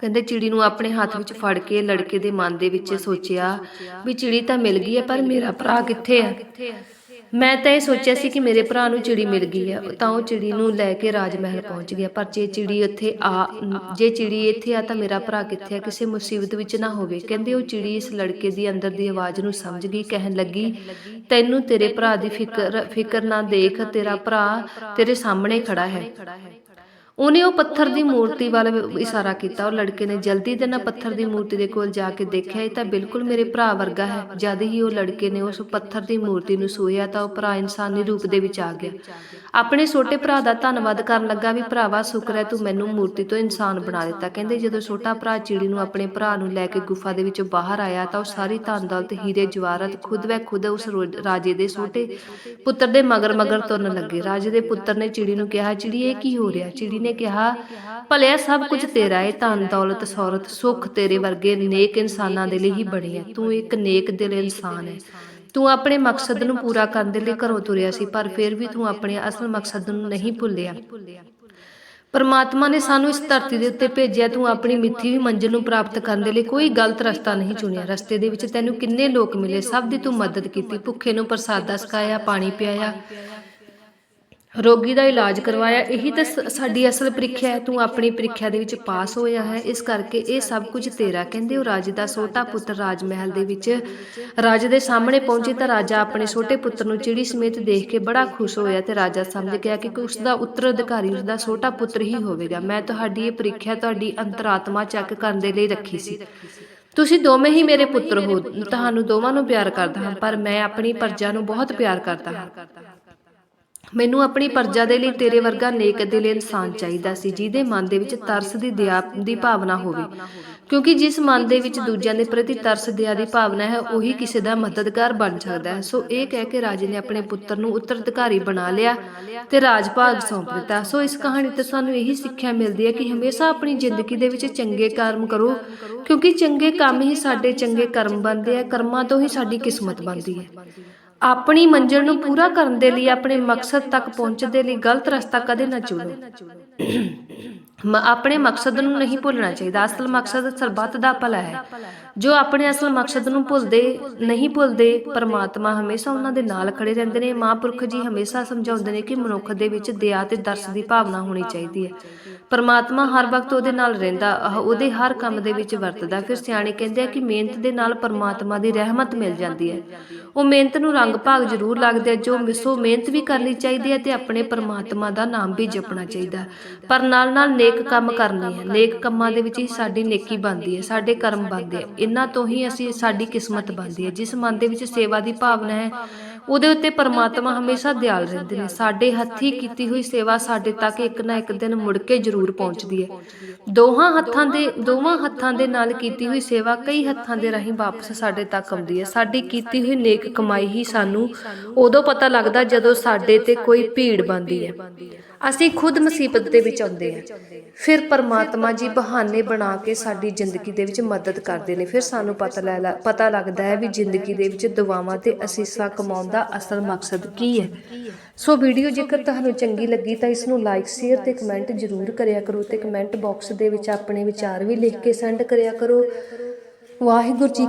ਕਹਿੰਦੇ ਚਿੜੀ ਨੂੰ ਆਪਣੇ ਹੱਥ ਵਿੱਚ ਫੜ ਕੇ ਲੜਕੇ ਦੇ ਮਨ ਦੇ ਵਿੱਚ ਸੋਚਿਆ ਵੀ ਚਿੜੀ ਤਾਂ ਮਿਲ ਗਈ ਹੈ, ਪਰ ਮੇਰਾ ਭਰਾ ਕਿੱਥੇ ਹੈ? ਮੈਂ ਤਾਂ ਇਹ ਸੋਚਿਆ ਸੀ ਕਿ ਮੇਰੇ ਭਰਾ ਨੂੰ ਚਿੜੀ ਮਿਲ ਗਈ ਹੈ ਤਾਂ ਉਹ ਚਿੜੀ ਨੂੰ ਲੈ ਕੇ ਰਾਜ ਮਹਿਲ ਪਹੁੰਚ ਗਿਆ। ਪਰ ਜੇ ਚਿੜੀ ਉੱਥੇ ਆ, ਜੇ ਚਿੜੀ ਇੱਥੇ ਆ ਤਾਂ ਮੇਰਾ ਭਰਾ ਕਿੱਥੇ ਹੈ ਕਿਸੇ ਮੁਸੀਬਤ ਵਿੱਚ ਨਾ ਹੋਵੇ। ਕਹਿੰਦੇ ਉਹ ਚਿੜੀ ਇਸ ਲੜਕੇ ਦੀ ਅੰਦਰ ਦੀ ਆਵਾਜ਼ ਨੂੰ ਸਮਝ ਗਈ, ਕਹਿਣ ਲੱਗੀ, ਤੈਨੂੰ ਤੇਰੇ ਭਰਾ ਦੀ ਫਿਕਰ ਫਿਕਰ ਨਾ ਦੇਖ, ਤੇਰਾ ਭਰਾ ਤੇਰੇ ਸਾਹਮਣੇ ਖੜਾ ਹੈ। ਉਹਨੇ ਉਹ ਪੱਥਰ ਦੀ ਮੂਰਤੀ ਵੱਲ ਇਸ਼ਾਰਾ ਕੀਤਾ। ਉਹ ਲੜਕੇ ਨੇ ਜਲਦੀ ਦੇ ਨਾਲ ਪੱਥਰ ਦੀ ਮੂਰਤੀ ਦੇ ਕੋਲ ਜਾ ਕੇ ਦੇਖਿਆ। ਇਹ ਤਾਂ ਬਿਲਕੁਲ ਮੇਰੇ ਭਰਾ ਵਰਗਾ ਹੈ। ਜਦ ਹੀ ਉਹ ਲੜਕੇ ਨੇ ਉਸ ਪੱਥਰ ਦੀ ਮੂਰਤੀ ਨੂੰ ਸੋਇਆ ਤਾਂ ਉਹ ਭਰਾ ਇਨਸਾਨੀ ਰੂਪ ਦੇ ਵਿੱਚ ਆ ਗਿਆ। ਆਪਣੇ ਛੋਟੇ ਭਰਾ ਦਾ ਧੰਨਵਾਦ ਕਰਨ ਲੱਗਾ ਵੀ, ਭਰਾਵਾ, ਸ਼ੁਕਰ ਹੈ ਤੂੰ ਮੈਨੂੰ ਮੂਰਤੀ ਤੋਂ ਇਨਸਾਨ ਬਣਾ ਦਿੱਤਾ। ਕਹਿੰਦੇ ਜਦੋਂ ਛੋਟਾ ਭਰਾ ਚਿੜੀ ਨੂੰ ਆਪਣੇ ਭਰਾ ਨੂੰ ਲੈ ਕੇ ਗੁਫਾ ਦੇ ਵਿੱਚੋਂ ਬਾਹਰ ਆਇਆ ਤਾਂ ਉਹ ਸਾਰੀ ਧਨ ਦੌਲਤ ਹੀਰੇ ਜਵਾਹਰਤ ਖੁਦ ਵੈ ਖੁਦ ਉਸ ਰਾਜੇ ਦੇ ਛੋਟੇ ਪੁੱਤਰ ਦੇ ਮਗਰ ਮਗਰ ਤੁਰਨ ਲੱਗੇ। ਰਾਜੇ ਦੇ ਪੁੱਤਰ ਨੇ ਚਿੜੀ ਨੂੰ ਕਿਹਾ, ਚਿੜੀ, ਇਹ ਕੀ ਹੋ ਰਿਹਾ? ਚਿੜੀ ਨੇ ਕਿਹਾ, ਭਲਿਆ ਸਭ ਕੁਝ ਤੇਰਾ ਹੈ ਧਨ, ਦੌਲਤ, ਸੌਰਤ, ਸੁੱਖ ਤੇਰੇ ਵਰਗੇ ਨੇਕ ਇਨਸਾਨਾਂ ਦੇ ਲਈ ਹੀ ਬਣੀ ਹੈ ਤੂੰ ਇੱਕ ਨੇਕ ਦਿਲ ਇਨਸਾਨ ਹੈ ਤੂੰ ਆਪਣੇ ਮਕਸਦ ਨੂੰ ਪੂਰਾ ਕਰਨ ਦੇ ਲਈ ਘਰੋਂ ਤੁਰਿਆ ਸੀ, ਪਰ ਫਿਰ ਵੀ ਤੂੰ ਆਪਣੇ ਅਸਲ ਮਕਸਦ ਨੂੰ ਨਹੀਂ ਭੁੱਲਿਆ। ਪਰਮਾਤਮਾ ਨੇ ਸਾਨੂੰ ਇਸ ਧਰਤੀ ਦੇ ਉੱਤੇ ਭੇਜਿਆ, ਤੂੰ ਆਪਣੀ ਮਿੱਥੀ ਹੋਈ ਮੰਜ਼ਿਲ ਨੂੰ ਪ੍ਰਾਪਤ ਕਰਨ ਦੇ ਲਈ ਕੋਈ ਗਲਤ ਰਸਤਾ ਨਹੀਂ ਚੁਣਿਆ। ਰਸਤੇ ਦੇ ਵਿੱਚ ਤੈਨੂੰ ਕਿੰਨੇ ਲੋਕ ਮਿਲੇ, ਸਭ ਦੀ ਤੂੰ ਮਦਦ ਕੀਤੀ। ਭੁੱਖੇ ਨੂੰ ਪ੍ਰਸਾਦਾ ਛਕਾਇਆ ਪਾਣੀ ਪਿਆਇਆ ਰੋਗੀ ਦਾ ਇਲਾਜ ਕਰਵਾਇਆ। ਇਹੀ ਤਾਂ ਸ- ਸਾਡੀ ਅਸਲ ਪ੍ਰੀਖਿਆ ਹੈ। ਤੂੰ ਆਪਣੀ ਪ੍ਰੀਖਿਆ ਦੇ ਵਿੱਚ ਪਾਸ ਹੋਇਆ ਹੈ। ਇਸ ਕਰਕੇ ਇਹ ਸਭ ਕੁਝ ਤੇਰਾ, ਕਹਿੰਦੇ ਉਹ ਰਾਜੇ ਦਾ ਛੋਟਾ ਪੁੱਤਰ ਰਾਜ ਮਹਿਲ ਦੇ ਵਿੱਚ ਰਾਜੇ ਦੇ ਸਾਹਮਣੇ ਪਹੁੰਚੇ ਤਾਂ ਰਾਜਾ ਆਪਣੇ ਛੋਟੇ ਪੁੱਤਰ ਨੂੰ ਚਿੜੀ ਸਮੇਤ ਦੇਖ ਕੇ ਬੜਾ ਖੁਸ਼ ਹੋਇਆ ਤੇ ਰਾਜਾ ਸਮਝ ਗਿਆ ਕਿ ਉਸ ਦਾ ਉੱਤਰਾਧਿਕਾਰੀ ਉਸ ਦਾ ਛੋਟਾ ਪੁੱਤਰ ਹੀ ਹੋਵੇਗਾ। ਮੈਂ ਤੁਹਾਡੀ ਇਹ ਪ੍ਰੀਖਿਆ ਤੁਹਾਡੀ ਅੰਤਰਾਤਮਾ ਚੈੱਕ ਕਰਨ ਦੇ ਲਈ ਰੱਖੀ ਸੀ। ਤੁਸੀਂ ਦੋਵੇਂ ਹੀ ਮੇਰੇ ਪੁੱਤਰ ਹੋ। ਤੁਹਾਨੂੰ ਦੋਵਾਂ ਨੂੰ ਪਿਆਰ ਕਰਦਾ ਹਾਂ, ਪਰ ਮੈਂ ਆਪਣੀ ਪਰਜਾ ਨੂੰ ਬਹੁਤ ਪਿਆਰ ਕਰਦਾ ਹਾਂ। ਮੈਨੂੰ ਆਪਣੀ ਪਰਜਾ ਦੇ ਲਈ ਤੇਰੇ ਵਰਗਾ ਨੇਕ ਦਿਲ ਇਨਸਾਨ ਚਾਹੀਦਾ ਸੀ, ਜਿਹਦੇ ਮਨ ਦੇ ਵਿੱਚ ਤਰਸ ਦੀ ਦਇਆ ਦੀ ਭਾਵਨਾ ਹੋਵੇ। ਕਿਉਂਕਿ ਜਿਸ ਮਨ ਦੇ ਵਿੱਚ ਦੂਜਿਆਂ ਦੇ ਪ੍ਰਤੀ ਤਰਸ ਦਇਆ ਦੀ ਭਾਵਨਾ ਹੈ, ਉਹੀ ਕਿਸੇ ਦਾ ਮਦਦਗਾਰ ਬਣ ਸਕਦਾ ਹੈ। ਸੋ ਇਹ ਕਹਿ ਕੇ ਰਾਜੇ ਨੇ ਆਪਣੇ ਪੁੱਤਰ ਨੂੰ ਉੱਤਰਾਧਿਕਾਰੀ ਬਣਾ ਲਿਆ ਤੇ ਰਾਜ ਭਾਗ ਸੌਂਪ ਦਿੱਤਾ। ਸੋ ਇਸ ਕਹਾਣੀ ਤੋਂ ਸਾਨੂੰ ਇਹੀ ਸਿੱਖਿਆ ਮਿਲਦੀ ਹੈ ਕਿ ਹਮੇਸ਼ਾ ਆਪਣੀ ਜ਼ਿੰਦਗੀ ਦੇ ਵਿੱਚ ਚੰਗੇ ਕਰਮ ਕਰੋ, ਕਿਉਂਕਿ ਚੰਗੇ ਕੰਮ ਹੀ ਸਾਡੇ ਚੰਗੇ ਕਰਮ ਬਣਦੇ ਆ, ਕਰਮਾਂ ਤੋਂ ਹੀ ਸਾਡੀ ਕਿਸਮਤ ਬਣਦੀ ਹੈ। ਆਪਣੀ ਮੰਜ਼ਿਲ ਨੂੰ ਪੂਰਾ ਕਰਨ ਦੇ ਲਈ, ਆਪਣੇ ਮਕਸਦ ਤੱਕ ਪਹੁੰਚਣ ਦੇ ਲਈ ਗਲਤ ਰਸਤਾ ਕਦੇ ਨਾ ਚੁਣੋ। ਆਪਣੇ ਮਕਸਦ ਨੂੰ ਨਹੀਂ ਭੁੱਲਣਾ ਚਾਹੀਦਾ। ਅਸਲ ਮਕਸਦ ਸਰਬੱਤ ਦਾ ਭਲਾ ਹੈ। ਜੋ ਆਪਣੇ ਅਸਲ ਮਕਸਦ ਨੂੰ ਭੁੱਲਦੇ, ਨਹੀਂ ਭੁੱਲਦੇ, ਪਰਮਾਤਮਾ ਹਮੇਸ਼ਾ ਉਹਨਾਂ ਦੇ ਨਾਲ ਖੜੇ ਰਹਿੰਦੇ ਨੇ। ਮਹਾਂਪੁਰਖ ਜੀ ਹਮੇਸ਼ਾ ਸਮਝਾਉਂਦੇ ਨੇ ਕਿ ਮਨੁੱਖ ਦੇ ਵਿੱਚ ਦਇਆ ਤੇ ਦਰਸ ਦੀ ਭਾਵਨਾ ਹੋਣੀ ਚਾਹੀਦੀ ਹੈ। ਪਰਮਾਤਮਾ ਹਰ ਵਕਤ ਉਹਦੇ ਨਾਲ ਰਹਿੰਦਾ ਉਹਦੇ ਹਰ ਕੰਮ ਦੇ ਵਿੱਚ ਵਰਤਦਾ ਫਿਰ ਸਿਆਣੇ ਕਹਿੰਦੇ ਆ ਕਿ ਮਿਹਨਤ ਦੇ ਨਾਲ ਪਰਮਾਤਮਾ ਦੀ ਰਹਿਮਤ ਮਿਲ ਜਾਂਦੀ ਹੈ। ਉਹ ਮਿਹਨਤ ਨੂੰ ਰੰਗ ਭਾਗ ਜ਼ਰੂਰ ਲੱਗਦੇ ਆ। ਜੋ ਮਿਸੋ ਮਿਹਨਤ ਵੀ ਕਰਨੀ ਚਾਹੀਦੀ ਹੈ ਤੇ ਆਪਣੇ ਪਰਮਾਤਮਾ ਦਾ ਨਾਮ ਵੀ ਜਪਣਾ ਚਾਹੀਦਾ ਪਰ ਨਾਲ ਨਾਲ ਨੇਕ ਕੰਮ ਕਰਨੇ ਹੈ ਨੇਕ ਕੰਮਾਂ ਦੇ ਵਿੱਚ ਹੀ ਸਾਡੀ ਨੇਕੀ ਬਣਦੀ ਹੈ, ਸਾਡੇ ਕਰਮ ਬਣਦੇ ਆ। ਇਹਨਾਂ ਤੋਂ ਹੀ ਅਸੀਂ ਸਾਡੀ ਕਿਸਮਤ ਬਣਦੀ ਹੈ, ਜਿਸ ਮਨ ਦੇ ਵਿੱਚ ਸੇਵਾ ਦੀ ਭਾਵਨਾ ਹੈ, ਉਹਦੇ ਉੱਤੇ ਪਰਮਾਤਮਾ ਹਮੇਸ਼ਾ ਦਿਆਲ ਰਹਿੰਦੇ ਨੇ। ਸਾਡੇ ਹੱਥੀ ਕੀਤੀ ਹੋਈ ਸੇਵਾ ਸਾਡੇ ਤੱਕ ਇੱਕ ਨਾ ਇੱਕ ਦਿਨ ਮੁੜ ਕੇ ਜ਼ਰੂਰ ਪਹੁੰਚਦੀ ਹੈ। ਦੋਹਾਂ ਹੱਥਾਂ ਦੇ, ਦੋਵਾਂ ਹੱਥਾਂ ਦੇ ਨਾਲ ਕੀਤੀ ਹੋਈ ਸੇਵਾ ਕਈ ਹੱਥਾਂ ਦੇ ਰਾਹੀਂ ਵਾਪਸ ਸਾਡੇ ਤੱਕ ਆਉਂਦੀ ਹੈ। ਸਾਡੀ ਕੀਤੀ ਹੋਈ ਨੇਕ ਕਮਾਈ ਹੀ ਸਾਨੂੰ ਉਦੋਂ ਪਤਾ ਲੱਗਦਾ ਜਦੋਂ ਸਾਡੇ ਤੇ ਕੋਈ ਭੀੜ ਬਣਦੀ ਹੈ। ਅਸੀਂ ਖੁਦ ਮੁਸੀਬਤ ਦੇ ਵਿੱਚ ਆਉਂਦੇ ਹਾਂ। ਫਿਰ ਪਰਮਾਤਮਾ ਜੀ ਬਹਾਨੇ ਬਣਾ ਕੇ ਸਾਡੀ ਜ਼ਿੰਦਗੀ ਦੇ ਵਿੱਚ ਮਦਦ ਕਰਦੇ ਨੇ। ਫਿਰ ਸਾਨੂੰ ਪਤਾ ਲੈ ਲ- ਪਤਾ ਲੱਗਦਾ ਹੈ ਵੀ ਜ਼ਿੰਦਗੀ ਦੇ ਵਿੱਚ ਦੁਆਵਾਂ ਤੇ ਅਸੀਸਾਂ ਕਮਾਉਣ ਦਾ ਅਸਲ ਮਕਸਦ ਕੀ ਹੈ। ਸੋ ਵੀਡੀਓ ਜੇਕਰ ਤੁਹਾਨੂੰ ਚੰਗੀ ਲੱਗੀ ਤਾਂ ਇਸ ਨੂੰ ਲਾਈਕ ਸ਼ੇਅਰ ਤੇ ਕਮੈਂਟ ਜ਼ਰੂਰ ਕਰਿਆ ਕਰੋ ਤੇ ਕਮੈਂਟ ਬਾਕਸ ਦੇ ਵਿੱਚ ਆਪਣੇ ਵਿਚਾਰ ਵੀ ਲਿਖ ਕੇ ਸੈਂਡ ਕਰਿਆ ਕਰੋ। ਵਾਹਿਗੁਰੂ ਜੀ